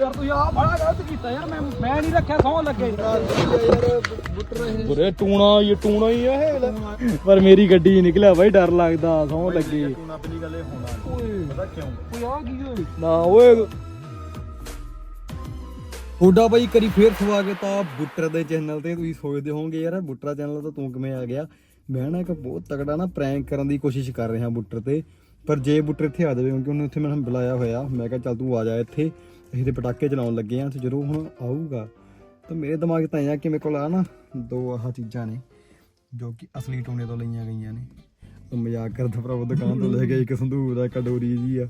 ਯਾਰ ਤੂੰ ਆ ਬੜਾ ਗਲਤ ਕੀਤਾ ਯਾਰ ਮੈਂ ਮੈਂ ਨਹੀਂ ਰੱਖਿਆ ਸੌਂ ਲੱਗੇ। ਬੁਰੇ ਟੂਣਾ ਇਹ ਟੂਣਾ ਹੀ ਆ ਇਹ ਪਰ ਮੇਰੀ ਗੱਡੀ ਹੀ ਨਿਕਲਿਆ ਬਾਈ ਡਰ ਲੱਗਦਾ ਸੌ ਲੱਗੀ। ਟੂਣਾ ਪਹਿਲੀ ਗੱਲ ਇਹ ਹੋਣਾ ਓਏ ਪਤਾ ਕਿਉਂ? ਓਏ ਆ ਕੀ ਓਏ? ਨਾ ਓਏ। ਤੁਹਾਡਾ ਬਾਈ ਕਰੀ ਫੇਰ ਸਵਾਗਤ ਆ ਬੁੱਟਰ ਦੇ ਚੈਨਲ ਤੇ ਤੁਸੀਂ ਸੋਚਦੇ ਹੋਵੋਗੇ ਯਾਰ ਬੁੱਟਰਾ ਚੈਨਲ ਤੋਂ ਤੂੰ ਕਿਵੇਂ ਆ ਗਿਆ? ਮੈਂ ਨਾ ਇੱਕ ਬਹੁਤ ਤਕੜਾ ਨਾ ਪ੍ਰੈਂਕ ਕਰਨ ਦੀ ਕੋਸ਼ਿਸ਼ ਕਰ ਰਿਹਾ ਬੁੱਟਰ ਤੇ ਪਰ ਜੇ ਬੁੱਟਰ ਇੱਥੇ ਆ ਜਾਵੇ ਕਿਉਂਕਿ ਉਹਨੂੰ ਇੱਥੇ ਮੈਨੂੰ ਬੁਲਾਇਆ ਹੋਇਆ ਮੈਂ ਕਿਹਾ ਚੱਲ ਤੂੰ ਆ ਜਾ ਇੱਥੇ। ਅਸੀਂ ਤੇ ਪਟਾਕੇ ਚਲਾਉਣ ਲੱਗੇ ਆ ਤੇ ਜਦੋਂ ਹੁਣ ਆਊਗਾ ਤਾਂ ਮੇਰੇ ਦਿਮਾਗ 'ਚ ਤਾਂ ਆਇਆ ਕਿ ਮੇਰੇ ਕੋਲ ਆ ਨਾ ਦੋ ਆਹ ਚੀਜ਼ਾਂ ਨੇ ਜੋ ਕਿ ਅਸਲੀ ਟੂਨੇ ਤੋਂ ਲਈਆਂ ਗਈਆਂ ਨੇ। ਉਹ ਮਜ਼ਾਕ ਕਰਦਾ ਭਰਾਵਾ ਦੁਕਾਨ ਤੋਂ ਲੈ ਕੇ ਇੱਕ ਸੰਦੂਰ ਆ ਇੱਕ ਡੋਰੀ ਜੀ ਆ।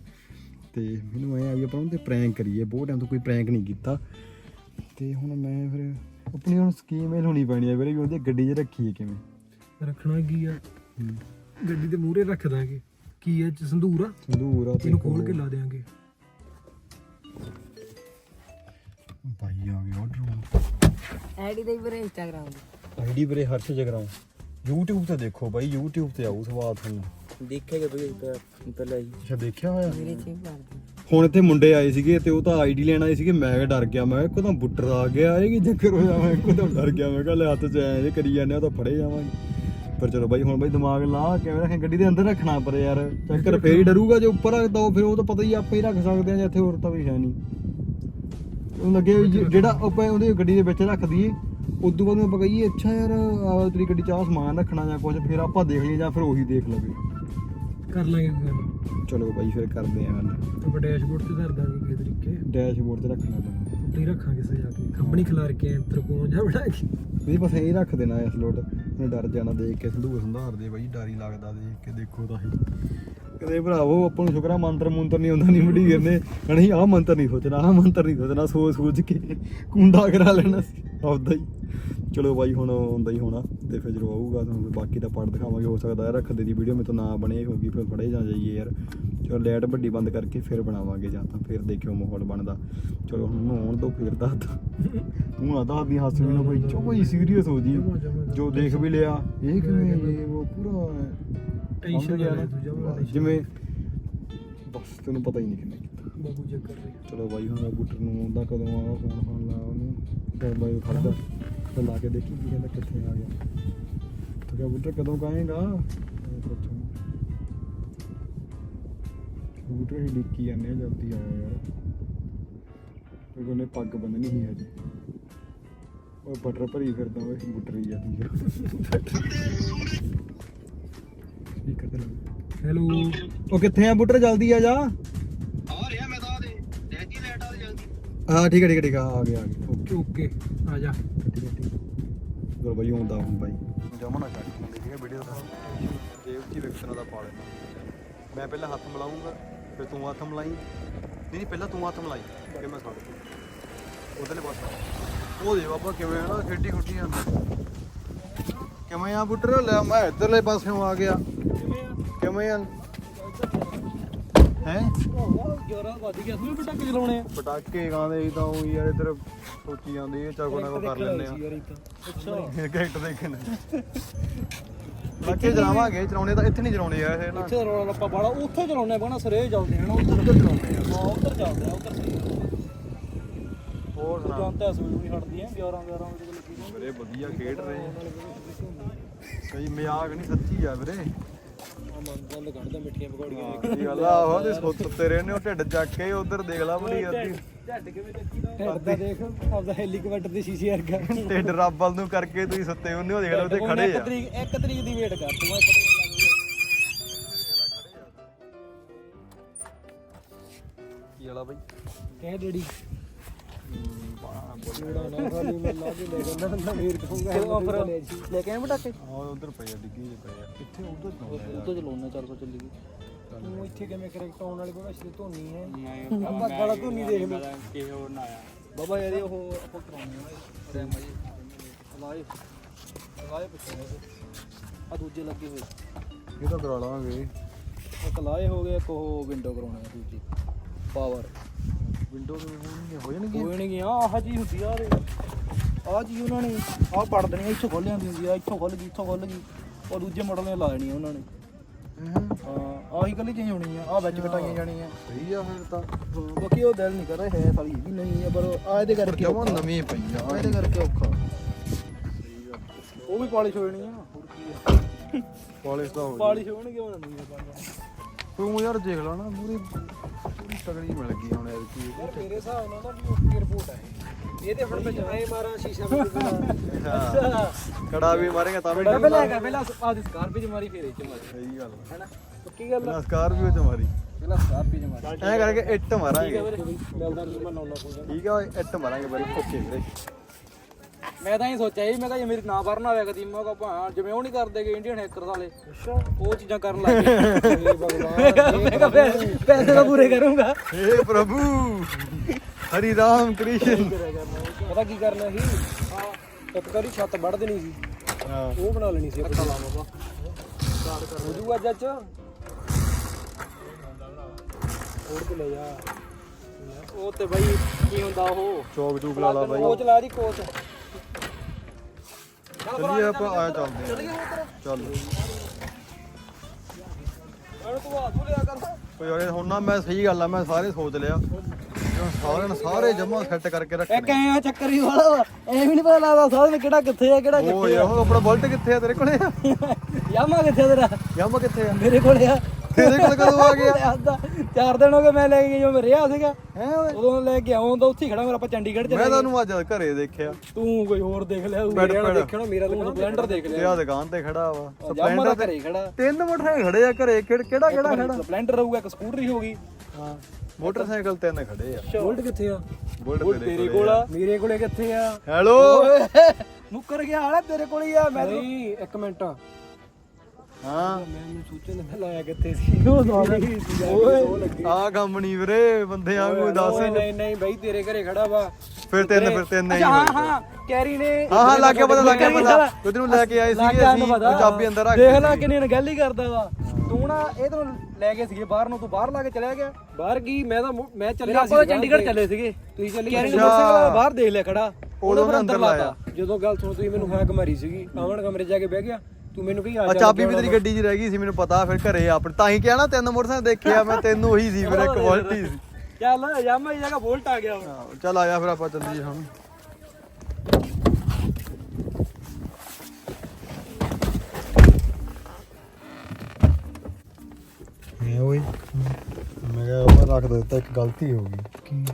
ਤੇ ਮੈਨੂੰ ਐ ਆ ਵੀ ਆਪਾਂ ਉਹਦੇ ਪ੍ਰੈਂਕ ਕਰੀਏ ਬਹੁਤ ਟਾਈਮ ਤੋਂ ਕੋਈ ਪ੍ਰੈਂਕ ਨਹੀਂ ਕੀਤਾ। ਤੇ ਹੁਣ ਮੈਂ ਫਿਰ ਆਪਣੀ ਹੁਣ ਸਕੀਮ ਇਹ ਹੋਣੀ ਪੈਣੀ ਹੈ ਵੀਰੇ ਵੀ ਉਹਦੀ ਗੱਡੀ 'ਚ ਰੱਖੀਏ ਕਿਵੇਂ। ਰੱਖਣਾ ਕੀ ਆ? ਗੱਡੀ ਦੇ ਮੂਹਰੇ ਰੱਖ ਦਾਂਗੇ। ਕੀ ਹੈ ਸੰਧੂਰ ਆ? ਸੰਦੂਰ ਆ ਤੇ ਇਹਨੂੰ ਖੋਲ ਕੇ ਲਾ ਦੇਾਂਗੇ ਭਾਈ ਆ ਗਿਆ ਆਰਡਰ ਆਈਡੀ ਦੇ ਵੀਰੇ ਇੰਸਟਾਗ੍ਰਾਮ ਦੀ। ਆਈਡੀ ਵੀਰੇ ਹਰਸ਼ ਜਗਰਾਉਂ YouTube ਤੇ ਦੇਖੋ ਬਾਈ YouTube ਤੇ ਆਊ ਸਵਾਦ ਤੁਹਾਨੂੰ। ਦੇਖੇਗਾ ਬਈ ਪਹਿਲਾਂ ਹੀ ਅੱਛਾ ਦੇਖਿਆ ਹੋਇਆ? ਮੇਰੇ ਦੇ ਹੁਣ ਇੱਥੇ ਮੁੰਡੇ ਆਏ ਸੀਗੇ ਤੇ ਉਹ ਤਾਂ ਆਈਡੀ ਲੈਣ ਆਏ ਸੀਗੇ। ਮੈਂ ਡਰ ਗਿਆ ਮੈਂ ਕਿਹਾ ਇੱਕਦਮ ਬੁੱਟਰ ਆ ਗਿਆ ਇਹ ਕੀ ਚੱਕਰ ਹੋਇਆ? ਮੈਂ ਇੱਕਦਮ ਡਰ ਗਿਆ ਮੈਂ ਕਿਹਾ ਲੈ ਹੱਥ 'ਚ ਐ ਜੇ ਕਰੀ ਜਾਂਦੇ ਆ ਤਾਂ ਫੜੇ ਜਾਵਾਂਗੇ। ਪਰ ਚਲੋ ਬਾਈ ਹੁਣ ਬਾਈ ਦਿਮਾਗ ਲਾ ਕਿਵੇਂ ਰੱਖੇ ਗੱਡੀ ਦੇ ਅੰਦਰ ਰੱਖਣਾ ਪਰ ਯਾਰ। ਚੱਕਰ ਫੇਰ ਹੀ ਡਰੂਗਾ ਜੇ ਉੱਪਰ ਰੱਖਦਾ ਉਹ ਫਿਰ ਉਹ ਤਾਂ ਪਤਾ ਹੀ ਆਪੇ ਹੀ ਰੱਖ ਸਕਦੇ ਆ ਜੇ ਇੱਥੇ ਹੋਰ ਤਾਂ ਵੀ ਹੈ ਨਹੀਂ। ਉਹ ਲੱਗੇ ਵੀ ਜੇ- ਜਿਹੜਾ ਆਪਾਂ ਉਹਦੇ ਗੱਡੀ ਦੇ ਵਿੱਚ ਰੱਖ ਦਈਏ ਉਦੋਂ ਬਾਅਦ ਆਪਾਂ ਕਹੀਏ ਅੱਛਾ ਯਾਰ ਆਹ ਤੇਰੀ ਗੱਡੀ 'ਚ ਆਹ ਸਮਾਨ ਰੱਖਣਾ ਜਾਂ ਕੁਝ ਫਿਰ ਆਪਾਂ ਦੇਖ ਲਈਏ ਜਾਂ ਫਿਰ ਉਹੀ ਦੇਖ ਲਵੇ ਕਰ ਲਾਂਗੇ ਗੱਲ ਚਲੋ ਬਾਈ ਫਿਰ ਕਰਦੇ ਆਂ ਗੱਲ। ਆਪਾਂ ਡੈਸ਼ਬੋਰਡ ਤੇ ਧਰ ਦਾਂਗੇ ਕਿਸੇ ਤਰੀਕੇ। ਡੈਸ਼ਬੋਰਡ ਤੇ ਰੱਖਣਾ ਪੈਣਾ। ਉੱਤੇ ਹੀ ਰੱਖਾਂਗੇ ਸਜਾ ਕੇ। ਖੰਬਣੀ ਖਿਲਾਰ ਕੇ ਤਰਕੋਂ ਜਾ ਬਣਾ ਕੇ। ਵੀ ਬਸ ਇਹ ਰੱਖ ਦੇਣਾ ਇਸ ਲੋਟ। ਮੈਂ ਡਰ ਜਾਣਾ ਦੇਖ ਕੇ ਸੰਧੂਰ ਸੰਧਾਰਦੇ ਬਾਈ ਡਰ ਹੀ ਲੱਗਦਾ ਦੇਖ ਕੇ ਦੇਖੋ ਤਾਂ ਹੀ ਕਦੇ ਭਰਾਵੋ, ਆਪਾਂ ਨੂੰ ਸ਼ੁਕਰਾ ਮੰਤਰ ਮੰਤਰ ਨਹੀਂ ਹੁੰਦਾ ਨਹੀਂ ਮੜੀ ਕਹਿੰਦੇ ਨਹੀਂ ਆਹ ਮੰਤਰ ਨਹੀਂ ਸੋਚਣਾ, ਆਹ ਮੰਤਰ ਨਹੀਂ ਸੋਚਣਾ, ਸੋਚ ਸੋਚ ਕੇ ਕੁੰਡਾ ਕਰਾ ਲੈਣਾ ਸੀ। ਆਪਦਾ ਹੀ। ਚਲੋ ਬਾਈ, ਹੁਣ ਹੁੰਦਾ ਹੀ ਹੋਣਾ, ਤੇ ਫਿਰ ਜਦੋਂ ਆਊਗਾ ਤੁਹਾਨੂੰ ਬਾਕੀ ਦਾ ਪਾਰਟ ਦਿਖਾਵਾਂਗੇ, ਹੋ ਸਕਦਾ ਹੈ ਰੱਖਦੇ ਦੀ ਵੀਡੀਓ ਮੇ ਤੋਂ ਨਾ ਬਣੇ ਹੋਗੀ ਫਿਰ ਫੜੇ ਜਾ ਜਾਈਏ ਯਾਰ। ਚਲੋ ਲੈਟ ਵੱਡੀ ਬੰਦ ਕਰਕੇ ਫਿਰ ਬਣਾਵਾਂਗੇ ਜਾਂ ਤਾਂ ਫਿਰ ਦੇਖਿਓ ਮਾਹੌਲ ਬਣਦਾ। ਚਲੋ, ਹੁਣ ਨਹਾਉਣ ਤੋਂ ਫਿਰ ਦੱਸ ਤੂੰ ਨਾ ਦੱਸ ਹੱਸ ਵੀ ਨਾ ਕੋਈ ਚੋ ਕੋਈ ਸੀਰੀਅਸ ਹੋ ਜੀ ਜੋ ਦੇਖ ਵੀ ਲਿਆ, ਇਹ ਕਿਵੇਂ ਇਹ ਉਹ ਪੂਰਾ ਸਮਝ ਗਿਆ ਨਾ ਤੂੰ। ਜਿਵੇਂ ਬਸ ਤੈਨੂੰ ਪਤਾ ਹੀ ਨਹੀਂ ਕਿੰਨੇ ਕੀਤਾ। ਬਾਬੂ ਚੱਕਰ ਦੇ। ਚਲੋ ਬਾਈ ਹੁਣ ਮੈਂ ਬੁੱਟਰ ਨੂੰ ਆਉਂਦਾ ਕਦੋਂ ਆਗਾ ਫੋਨ ਫੋਨ ਲਾ ਉਹਨੂੰ। ਫਿਰ ਬਾਈ ਖੜਦਾ ਤੇ ਲਾ ਕੇ ਦੇਖੀ ਕੀ ਕਹਿੰਦਾ ਕਿੱਥੇ ਆ ਗਿਆ। ਤੂੰ ਕਿਹਾ ਬੁੱਟਰ ਕਦੋਂ ਕਾਏਗਾ ਬੁੱਟਰ ਹੀ ਡਿੱਕੀ ਜਾਂਦੇ ਆ ਜਲਦੀ ਆਇਆ ਯਾਰ। ਕਿਉਂਕਿ ਉਹਨੇ ਪੱਗ ਬੰਨਣੀ ਸੀ ਹਜੇ। ਉਹ ਬਟਰ ਭਰੀ ਫਿਰਦਾ ਓਏ ਬੁੱਟਰ ਹੀ ਜਾਂਦੀ ਆ। ਸਪੀਕਰ ਤੇ ਹੈਲੋ ਉਹ ਕਿੱਥੇ ਆ? ਬੁੱਟਰ ਜਲਦੀ ਆ ਜਾ। ਹਾਂ ਠੀਕ ਹੈ ਠੀਕ ਹੈ ਠੀਕ ਹੈ ਆ ਗਿਆ ਆ ਗਿਆ। Okay okay. ਆ ਜਾ। ਠੀਕ ਹੈ ਠੀਕ ਚਲੋ ਬਾਈ ਆਉਂਦਾ ਹੁਣ ਬਾਈ। ਜਮਨਾ ਛੱਡ ਹੁੰਦੇ ਠੀਕ ਹੈ ਵੀਡੀਓ ਦਾ ਜੇਬ ਚ ਵਿਕਸਣਾ ਦਾ ਪਾ ਲੈਣਾ ਮੈਂ ਪਹਿਲਾਂ ਹੱਥ ਮਿਲਾਉਂਗਾ ਫਿਰ ਤੂੰ ਹੱਥ ਮਿਲਾਈ। ਨਹੀਂ ਨਹੀਂ ਪਹਿਲਾਂ ਤੂੰ ਹੱਥ ਮਿਲਾਈ ਕਿ ਮੈਂ ਛੱਡ ਦੂੰ ਉਧਰਲੇ ਪਾਸੇ। ਉਹ ਦੇ ਬਾਬਾ ਕਿਵੇਂ ਆ ਨਾ ਖੇਡੀ ਖੁੱਡੀ ਜਾਂਦਾ ਕਿਵੇਂ ਆ ਬੁੱਟਰ? ਲੈ ਮੈਂ ਇਧਰਲੇ ਪਾਸਿਓਂ ਆ ਗਿਆ। ਕਿਵੇਂ ਆ? ਹੈ? ਪਟਾਕੇ ਚਲਾਉਣੇ ਆ ਪਟਾਕੇ ਗਾਉਂਦੇ ਸੀ ਤਾਂ ਉਹ ਯਾਰ ਇੱਧਰ ਸੋਚੀ ਜਾਂਦੇ ਇਹ ਚੱਲ ਕੋਈ ਨਾ ਕੋਈ ਕਰ ਲੈਂਦੇ ਆ। ਦੇਖਣ ਚਲਾਵਾਂਗੇ ਚਲਾਉਣੇ ਤਾਂ ਇੱਥੇ ਨਹੀਂ ਚਲਾਉਣੇ ਆ ਇਹ ਨਾ। ਇੱਥੇ ਰੋਲਾ ਲੱਪਾ ਬਾੜਾ ਉੱਥੇ ਚਲਾਉਣੇ ਆ ਬਣਾ ਸਰੇ ਚੱਲਦੇ ਹਨ ਉੱਧਰ ਚਲਾਉਣੇ ਆ। ਹਾਂ ਉੱਧਰ ਚੱਲਦੇ ਆ ਉੱਧਰ ਸਹੀ ਹੋਰ ਸੁਣਾ। ਜਾਂਦੇ ਅਸਲ ਨਹੀਂ ਹਟਦੀ ਆ 11 11 ਵਜੇ ਲੱਗੀ ਜਾਂਦੀ ਵੀਰੇ ਵਧੀਆ ਖੇਡ ਰਹੇ ਕਈ ਮਜ਼ਾਕ ਨਹੀਂ ਸੱਚੀ ਆ ਵੀਰੇ। ਆ ਮਨ ਗੱਲ ਕੱਢਦਾ ਮਿੱਠੀਆਂ ਪਕੌੜੀਆਂ ਹਾਂ ਕੀ ਗੱਲ ਆ ਉਹ ਤੇ ਸੁੱਤ ਉੱਤੇ ਰਹਿੰਦੇ ਹੋ ਢਿੱਡ ਚੱਕ ਕੇ ਉਧਰ ਦੇਖ ਲਾ ਬੜੀ ਅੱਧੀ। ਢੱਡ ਕਿਵੇਂ ਚੱਕੀ ਦਾ ਢੱਡ ਦਾ ਦੇਖ ਆਪਦਾ ਹੈਲੀਕਾਪਟਰ ਦੀ ਸ਼ੀਸ਼ੇ ਵਰਗਾ ਢਿੱਡ ਰੱਬ ਵੱਲ ਨੂੰ ਕਰਕੇ ਤੁਸੀਂ ਸੁੱਤੇ ਹੁੰਦੇ ਹੋ ਦੇਖ ਲਓ ਉੱਥੇ ਖੜੇ ਇੱਕ ਆ। ਤਰੀਕ ਇੱਕ ਤਰੀਕ ਦੀ ਵੇਟ ਕਰ ਤੂੰ ਇੱਕ ਤਰੀਕ ਦੀ ਕੀ ਵਾਲਾ ਬਾਈ? ਕਹਿ ਡੈਡੀ। ਜਿਹੜਾ ਨਾ ਖਾਲੀ ਮੈਂ ਲਾ ਕੇ ਲੈ ਜਾਂਦਾ ਨਾ ਫੇਰ ਕਹੂੰਗਾ ਫਿਰ ਲੈ ਕੇ ਆਏ ਪਟਾਕੇ ਹਾਂ ਉਧਰ ਪਏ ਆ ਡਿੱਗੀ ਜਿਹੇ ਪਏ ਆ ਕਿੱਥੇ ਉਧਰ ਚਲਾਉਂਦੇ ਉੱਤੋਂ ਚਲਾਉਣਾ ਚੱਲ ਕੋ ਚੱਲੀ ਤੂੰ ਇੱਥੇ ਕਿਵੇਂ ਕਰੈਕਟ ਆਉਣ ਵਾਲੀ ਬੜਾ ਸ਼ਰੀ ਧੋਨੀ ਹੈ ਆਪਾਂ ਗਾਲਾ ਧੋਨੀ ਦੇਖ ਲਓ ਕਿਸੇ ਹੋਰ ਨਾ ਆਇਆ ਬਾਬਾ ਯਾਰ ਇਹ ਉਹ ਆਪਾਂ ਕਰਾਉਣੇ ਆ ਟਾਈਮ ਆ ਜੀ ਲਾਏ ਲਾਏ ਪੁੱਛਣੇ ਆ ਦੂਜੇ ਲੱਗੇ ਹੋਏ ਇਹ ਤਾਂ ਕਰਾ ਲਾਂਗੇ। ਇੱਕ ਲਾਏ ਹੋ ਗਏ ਇੱਕ ਉਹ ਵਿੰਡੋ ਕਰਾਉਣੀ ਆ ਦੂਜੀ। ਪਾਵਰ ਵਿੰਡੋ ਕਿਵੇਂ ਹੋ ਜਾਣਗੇ ਕੋਈ ਨਹੀਂ ਗਿਆ ਆਹ ਜੀ ਹੁੰਦੀ ਆ ਰੇ ਆਹ ਜੀ ਉਹਨਾਂ ਨੇ ਆਹ ਪੜ ਦੇਣੀ ਇੱਥੋਂ ਖੋਲ ਲਿਆਂਦੀ ਹੁੰਦੀ ਆ ਇੱਥੋਂ ਖੁੱਲ ਗਈ ਇੱਥੋਂ ਖੁੱਲ ਗਈ। ਉਹ ਦੂਜੇ ਮਾਡਲ ਨੇ ਲਾ ਦੇਣੀ ਉਹਨਾਂ ਨੇ। ਹਾਂ। ਆਹੀ ਕੱਲੀ ਚੇਂਜ ਹੋਣੀ ਆ ਆ ਵਿੱਚ ਕਟਾਈਆਂ ਜਾਣੀਆਂ। ਸਹੀ ਆ ਫਿਰ ਤਾਂ। ਹਾਂ, ਬਾਕੀ ਉਹ ਦਿਲ ਨਹੀਂ ਕਰ ਰਿਹਾ ਹੈ ਸਾਲੀ ਵੀ ਨਹੀਂ ਆ ਪਰ ਆ ਇਹਦੇ ਕਰਕੇ ਜਮਾ। ਨਵੀਂ ਪਈ ਆ ਇਹਦੇ ਕਰਕੇ ਔਖਾ। ਉਹ ਵੀ ਪਾਲਿਸ਼ ਹੋ ਜਾਣੀ ਆ। ਹੋਰ ਕੀ ਆ। ਕਾਲਜ ਦਾ ਹੋ ਪਾਲਿਸ਼ ਹੋਣਗੇ ਉਹ ਨਹੀਂ ਆ ਤੂੰ ਯਾਰ ਦੇਖ ਲਾ ਨਾ ਪੂਰੀ ਤਗੜੀ ਮਿਲ ਗਈ ਹੁਣ ਯਾਰ ਕੀ ਮੇਰੇ ਹਿਸਾਬ ਨਾਲ ਨਾ ਵੀ ਓਕੇ ਰਿਪੋਰਟ ਹੈ ਇਹਦੇ ਹੁਣ ਮੈਂ ਜਾਏ ਮਾਰਾਂ ਸ਼ੀਸ਼ਾ ਵੀ ਅੱਛਾ ਕੜਾ ਵੀ ਮਾਰੇਗਾ ਤਾਂ ਵੀ ਪਹਿਲਾਂ ਕਰ ਪਹਿਲਾਂ ਆ ਦੀ ਸਕਾਰਪੀ ਚ ਮਾਰੀ ਫੇਰ ਇਹ ਚ ਮਾਰੀ। ਸਹੀ ਗੱਲ ਹੈਨਾ? ਪੱਕੀ ਗੱਲ ਆ? ਸਕਾਰਪੀਓ ਚ ਮਾਰੀ। ਪਹਿਲਾਂ ਸਕਾਰਪੀ ਚ ਮਾਰੀ। ਐ ਕਰਕੇ ਇੱਟ ਮਾਰਾਂਗੇ। ਮਿਲਦਾ ਮੈਂ ਲਾਉਣਾ ਠੀਕ ਆ ਇੱਟ ਮਾਰਾਂਗੇ ਬੜੀ ਓਕੇ ਵੀਰੇ। ਮੈਂ ਤਾਂ ਇਹ ਸੋਚਿਆ ਸੀ ਮੈਂ ਕਿਹਾ ਜੇ ਮੇਰੀ ਨਾ ਵਰਨ ਹੋਇਆ ਕਦੀ ਮੈਂ ਕਿਹਾ ਭਾਂ ਜਿਵੇਂ ਉਹ ਨਹੀਂ ਕਰਦੇਗੇ ਇੰਡੀਅਨ ਹੈਕਰ ਵਾਲੇ ਅੱਛਾ। ਉਹ ਚੀਜ਼ਾਂ ਕਰਨ ਲੱਗ ਗਏ। ਮੈਂ ਕਿਹਾ ਪੈਸੇ ਪੈਸੇ ਤਾਂ ਪੂਰੇ ਕਰੂੰਗਾ। ਹੇ ਪ੍ਰਭੂ। ਹਰੀ ਰਾਮ ਕ੍ਰਿਸ਼ਨ। ਪਤਾ ਕੀ ਕਰਨਾ ਸੀ? ਇੱਕ ਵਾਰੀ ਛੱਤ ਵੱਢ ਦੇਣੀ ਸੀ। ਹਾਂ। ਉਹ ਬਣਾ ਲੈਣੀ ਸੀ ਅੱਛਾ। ਲਾ ਬਾਬਾ ਹੋ ਜੂਗਾ ਅੱਜ ਹੋਰ ਕਿ ਲੈ ਜਾ। ਉਹ ਤੇ ਬਾਈ ਕੀ ਹੁੰਦਾ ਉਹ? ਚੌਕ ਚੂਕ ਲਾ ਲਾ ਬਾਈ। ਕੋਚ ਲਾ ਦੀ ਕੋਚ। ਚੱਲੀਏ ਆਪਾਂ ਆਇਆ ਚੱਲਦੇ ਆ ਚੱਲ। ਓਏ ਯਾਰ ਹੁਣ ਨਾ ਮੈਂ ਸਹੀ ਗੱਲ ਆ ਮੈਂ ਸਾਰੇ ਸੋਚ ਲਿਆ। ਸਾਰਿਆਂ ਸਾਰੇ ਜਮਾ ਸੈੱਟ ਕਰਕੇ ਰੱਖਣੇ। ਕਹੇ ਆ ਚੱਕਰ ਹੀ ਵਾਲਾ? ਐ ਵੀ ਨਹੀਂ ਪਤਾ ਲੱਗਦਾ ਸਾਧਨ ਕਿਹੜਾ ਕਿੱਥੇ ਆ ਕਿਹੜਾ ਓ ਯਾਰ ਉਹ ਆਪਣਾ ਬੁਲਟ ਕਿੱਥੇ ਆ ਤੇਰੇ ਕੋਲੇ? ਆ ਯਾਮਾ ਕਿੱਥੇ ਆ ਤੇਰਾ? ਯਾਮਾ ਕਿੱਥੇ ਆ? ਮੇਰੇ ਕੋਲ ਆ। ਤੇਰੇ ਕੋਲ ਕਦੋਂ ਆ ਗਿਆ? ਚਾਰ ਦਿਨ ਹੋ ਗਏ ਮੈਂ ਲੈ ਕੇ ਗਿਆ ਮੈਂ ਰਿਹਾ ਸੀਗਾ। ਹੈ ਓਏ? ਉਦੋਂ ਲੈ ਕੇ ਆਉਂ ਤਾਂ ਉੱਥੇ ਹੀ ਖੜਾ ਮੇਰਾ ਆਪਾਂ ਚੰਡੀਗੜ੍ਹ ਚ ਮੈਂ ਤੁਹਾਨੂੰ ਅੱਜ ਘਰੇ ਦੇਖਿਆ। ਤੂੰ ਕੋਈ ਹੋਰ ਦੇਖ ਲਿਆ ਤੂੰ ਮੇਰੇ ਵਾਲਾ। ਦੇਖਿਆ ਨਾ ਮੇਰਾ ਤਾਂ ਸਪਲੈਂਡਰ ਦੇਖ ਤੇ ਲਿਆ ਆ ਦੁਕਾਨ ਤੇ ਖੜਾ ਵਾ। ਸਪਲੈਂਡਰ ਘਰੇ ਖੜਾ। ਤਿੰਨ ਮੋਟਰਸਾਈਕਲ ਖੜੇ ਆ ਘਰੇ। ਕਿਹੜਾ ਕਿਹੜਾ ਖੜਾ? ਸਪਲੈਂਡਰ ਰਹੂਗਾ ਇੱਕ ਸਕੂਟਰੀ ਹੋਗੀ ਹਾਂ। ਮੋਟਰਸਾਈਕਲ ਤਿੰਨ ਖੜੇ ਆ। ਬੁਲਟ ਕਿੱਥੇ ਆ? ਬੁਲਟ ਬੁਲਟ ਤੇਰੇ ਕੋਲ ਆ। ਮੇਰੇ ਕੋਲੇ ਕਿੱਥੇ ਆ? ਹੈਲੋ? ਮੁੱਕਰ ਗਿਆ ਹਾਲਾ ਤੇਰੇ ਕੋਲ ਹੀ ਆ ਮੈਂ ਨਹੀਂ ਇੱਕ ਮਿੰਟ। ਹਾਂ। ਮੈਨੂੰ ਸੋਚਣ ਲੱਗਾ ਲਾਇਆ ਕਿੱਥੇ ਸੀ? ਉਹ ਓਏ ਆ ਕੰਮ ਨਹੀਂ ਵੀਰੇ ਬੰਦੇ ਆਂਗੂ ਦੱਸ ਓਏ ਨਹੀਂ। ਨਹੀਂ ਬਈ ਤੇਰੇ ਘਰੇ ਖੜਾ ਵਾ। ਫਿਰ ਤਿੰਨ ਫਿਰ ਤਿੰਨ ਨਹੀਂ ਅੱਛਾ ਹਾਂ ਹੋਏ ਹਾਂ ਕੈਰੀ ਨੇ ਹਾਂ ਹਾਂ ਲੱਗ ਗਿਆ ਪਤਾ ਲੱਗ ਗਿਆ ਪਤਾ। ਉਧਰ ਨੂੰ ਲੈ ਕੇ ਆਏ ਸੀਗੇ ਅਸੀਂ ਉਹ ਚਾਬੀ ਅੰਦਰ ਰੱਖ ਦੇਖ ਲੈ ਕਿੰਨੀ ਗੱਲ ਹੀ ਕਰਦਾ ਵਾ। ਤੂੰ ਨਾ ਇਹ ਤੋਂ ਲੈ ਗਏ ਸੀਗੇ ਬਾਹਰ ਨੂੰ ਤੂੰ ਬਾਹਰ ਲਾ ਕੇ ਚਲਿਆ ਗਿਆ। ਬਾਹਰ ਕੀ? ਮੈਂ ਤਾਂ ਮੁ- ਮੈਂ ਚੱਲਿਆ ਸੀ ਆਪਾਂ ਚੰਡੀਗੜ੍ਹ ਚੱਲੇ ਸੀਗੇ। ਤੁਸੀਂ ਚੱਲੇ ਕੈਰੀ ਨੇ ਮੋਟਰਸਾਈਕਲ ਬਾਹਰ ਦੇਖ ਲਿਆ ਖੜਾ। ਮੈਂ ਅੰਦਰ ਲਾਇਆ। ਜਦੋਂ ਗੱਲ ਸੁਣ ਤੁਸੀਂ ਮੈਨੂੰ ਹਾਕ ਮਾਰੀ ਸੀਗੀ। ਆਵਣ ਕਮਰੇ ਜਾ ਕੇ ਬਹਿ ਗਿਆ। ਤੂੰ ਮੈਨੂੰ ਕਹੀ ਆ ਆ ਚਾਬੀ ਵੀ ਤੇਰੀ ਗੱਡੀ 'ਚ ਰਹਿ ਗਈ ਸੀ ਮੈਨੂੰ ਪਤਾ ਫਿਰ ਘਰੇ ਆਪਣੇ। ਤਾਂ ਹੀ ਕਿਹਾ ਨਾ ਤਿੰਨ ਮੋਟਰਸਾਈਕਲ ਦੇਖਿਆ ਮੈਂ ਤੈਨੂੰ ਉਹੀ ਸੀ ਇੱਕ ਕੁਆਲਿਟੀ ਸੀ। ਚੱਲ ਯਾਮਾ ਦੀ ਜਗ੍ਹਾ ਵੋਲਟ ਆ ਗਿਆ ਹੁਣ। ਹਾਂ, ਚੱਲ ਆਇਆ ਫਿਰ ਆਪਾਂ ਚੱਲੀਏ ਹੁਣ। ਹੈ ਓਏ? ਮੈਂ ਕਿਹਾ ਆਪਾਂ ਰੱਖ ਦਿੱਤਾ ਇੱਕ ਗਲਤੀ ਹੋ ਗਈ। ਕੀ?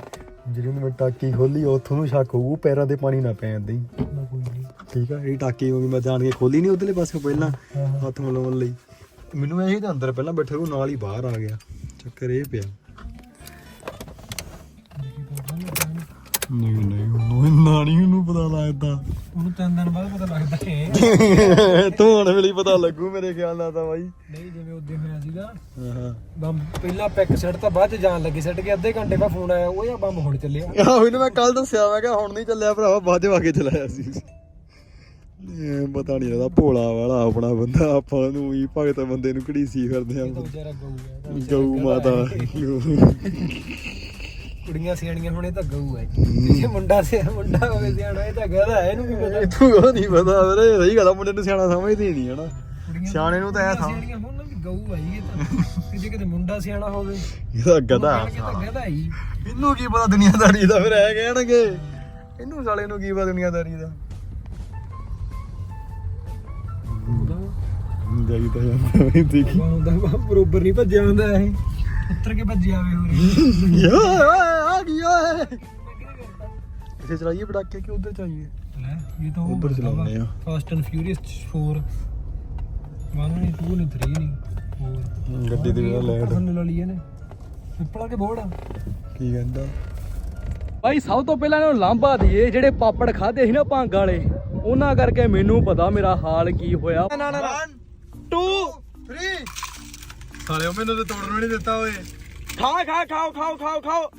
ਜਿਹੜੀ ਮੈਂ ਟਾਕੀ ਖੋਲੀ ਉੱਥੋਂ ਨੂੰ ਸ਼ੱਕ ਹੋਊ ਪੈਰਾਂ ਤੇ ਪਾਣੀ ਨਾ ਪੈਣ ਦੇਈ। ਠੀਕ ਆ ਇਹ ਟਾਕੀ ਹੋ ਗਈ ਮੈਂ ਜਾਣ ਕੇ ਖੋਲੀ ਨਹੀਂ ਉਧਰਲੇ ਪਾਸੇ ਪਹਿਲਾਂ ਹੱਥ ਮਲਾਉਣ ਲਈ। ਮੈਨੂੰ ਇਹੀ ਤਾਂ ਅੰਦਰ ਪਹਿਲਾਂ ਬੈਠੇ ਉਹ ਨਾਲ ਹੀ ਬਾਹਰ ਆ ਗਿਆ। ਚੱਕਰ ਇਹ ਪਿਆ। ਨਹੀਂ ਨਹੀਂ ਉਹਨੂੰ ਨਹੀਂ ਉਹਨੂੰ ਪਤਾ ਲੱਗਦਾ। ਉਹਨੂੰ ਤਿੰਨ ਦਿਨ ਬਾਅਦ ਪਤਾ ਲੱਗਦਾ ਹੈ ਤੂੰ ਹੁਣ ਵੇਲੇ ਪਤਾ ਲੱਗੂ ਮੇਰੇ ਖਿਆਲ ਨਾਲ ਤਾਂ ਬਾਈ। ਨਹੀਂ ਜਿਵੇਂ ਉਦੋਂ ਹੋਇਆ ਸੀਗਾ। ਹਾਂ ਹਾਂ। ਬੰਬ ਪਹਿਲਾਂ ਪੈਕ ਸੈੱਟ ਤਾਂ ਬਾਅਦ ਚ ਜਾਣ ਲੱਗੀ ਸੈੱਟ ਕੇ ਅੱਧੇ ਘੰਟੇ ਬਾਅਦ ਫੋਨ ਆਇਆ ਉਹ ਯਾ ਬੰਬ ਹੁਣ ਚੱਲਿਆ। ਆਹੋ ਇਹਨੂੰ ਮੈਂ ਕੱਲ ਦੱਸਿਆ ਮੈਂ ਕਿਹਾ ਹੁਣ ਨਹੀਂ ਚੱਲਿਆ ਭਰਾਵਾ ਬਾਅਦ ਆ ਕੇ ਚਲਾਇਆ ਸੀ। ਇਹ ਪਤਾ ਨਹੀਂ ਲੱਗਦਾ ਭੋਲਾ ਵਾਲਾ ਆਪਣਾ ਬੰਦਾ ਆਪਾਂ ਨੂੰ ਹੀ ਭਗਤ ਬੰਦੇ ਨੂੰ ਘੜੀਸੀ ਕਰਦੇ ਆ। ਵਿਚਾਰਾ ਗਊ ਹੈ ਗਊ ਮਾਤਾ। ਕੁੜੀਆਂ ਸਿਆਣੀਆਂ ਹੁਣ ਇਹ ਤਾਂ ਗਊ ਹੈ। ਜੇ ਮੁੰਡਾ ਸਿਆ ਮੁੰਡਾ ਹੋਵੇ ਸਿਆਣਾ ਇਹ ਤਾਂ ਗਧਾ ਹੈ ਇਹਨੂੰ ਕੀ ਪਤਾ। ਤੂੰ ਉਹ ਨਹੀਂ ਪਤਾ ਵੀਰੇ ਸਹੀ ਗੱਲ ਆ ਮੁੰਡੇ ਨੂੰ ਸਿਆਣਾ ਸਮਝਦੀ ਨਹੀਂ ਹਨਾ। ਸਿਆਣੇ ਨੂੰ ਤਾਂ ਐ ਥਾਂ ਸਿਆਣੀਆਂ ਹੁਣ ਵੀ ਗਊ ਹੈ ਇਹ ਤਾਂ। ਜੇ ਕਿਤੇ ਮੁੰਡਾ ਸਿਆਣਾ ਹੋਵੇ। ਇਹਦਾ ਗਧਾ। ਇਹ ਤਾਂ ਗਧਾ ਹੀ। ਇਹਨੂੰ ਕੀ ਪਤਾ ਦੁਨੀਆਦਾਰੀ ਦਾ ਫਿਰ ਐ ਕਹਿਣਗੇ। ਇਹਨੂੰ ਸਾਲੇ ਨੂੰ ਕੀ ਪਤਾ ਦੁਨੀਆਦਾਰੀ ਦਾ। ਜਾਈ ਤਾਂ ਜਾਂਦਾ ਵੀ ਦੇਖੀ। ਹੁੰਦਾ ਬਰੋਬਰ ਨਹੀਂ ਭੱਜਿਆ ਹੁੰਦਾ ਇਹ। ਉੱਤਰ ਕੇ ਭੱਜਿਆ ਆਵੇ ਹੋਰ। ਯਾ ਆ ਗਿਆ ਇੱਥੇ ਚਲਾਈਏ ਪਟਾਕੇ ਕਿ ਉਧਰ ਚਾਹੀਏ ਲੈ ਇਹ ਤਾਂ ਉੱਧਰ ਚਲਾਉਂਦੇ ਆ। ਫਾਸਟ ਐਂਡ ਫਿਊਰੀਅਸ 4 1 ਨਹੀਂ 2 ਨਹੀਂ 3 ਨਹੀਂ 4 ਗੱਡੀ ਦੀ ਵੀ ਲਾਈਟ ਥੱਲੇ ਲਾ ਲਈ ਇਹਨੇ ਪਿੱਪਲਾ ਕੇ ਬੋੜ ਕੀ ਕਹਿੰਦਾ? ਭਾਈ ਸਭ ਤੋਂ ਪਹਿਲਾਂ ਇਹਨੂੰ ਲਾਂਭਾ ਦਈਏ ਜਿਹੜੇ ਪਾਪੜ ਖਾਦੇ ਸੀ ਨਾ ਭੰਗ ਵਾਲੇ। ਉਹਨਾਂ ਕਰਕੇ ਮੈਨੂੰ ਪਤਾ ਮੇਰਾ ਹਾਲ ਕੀ ਹੋਇਆ। ਨਾ ਨਾ 2 3 ਸਾਲੇ ਉਹ ਮੈਨੂੰ ਤੇ ਤੋੜਨ ਵੀ ਨਹੀਂ ਦਿੱਤਾ ਓਏ। ਖਾ ਖਾ ਖਾਓ ਖਾਓ ਖਾਓ ਖਾਓ।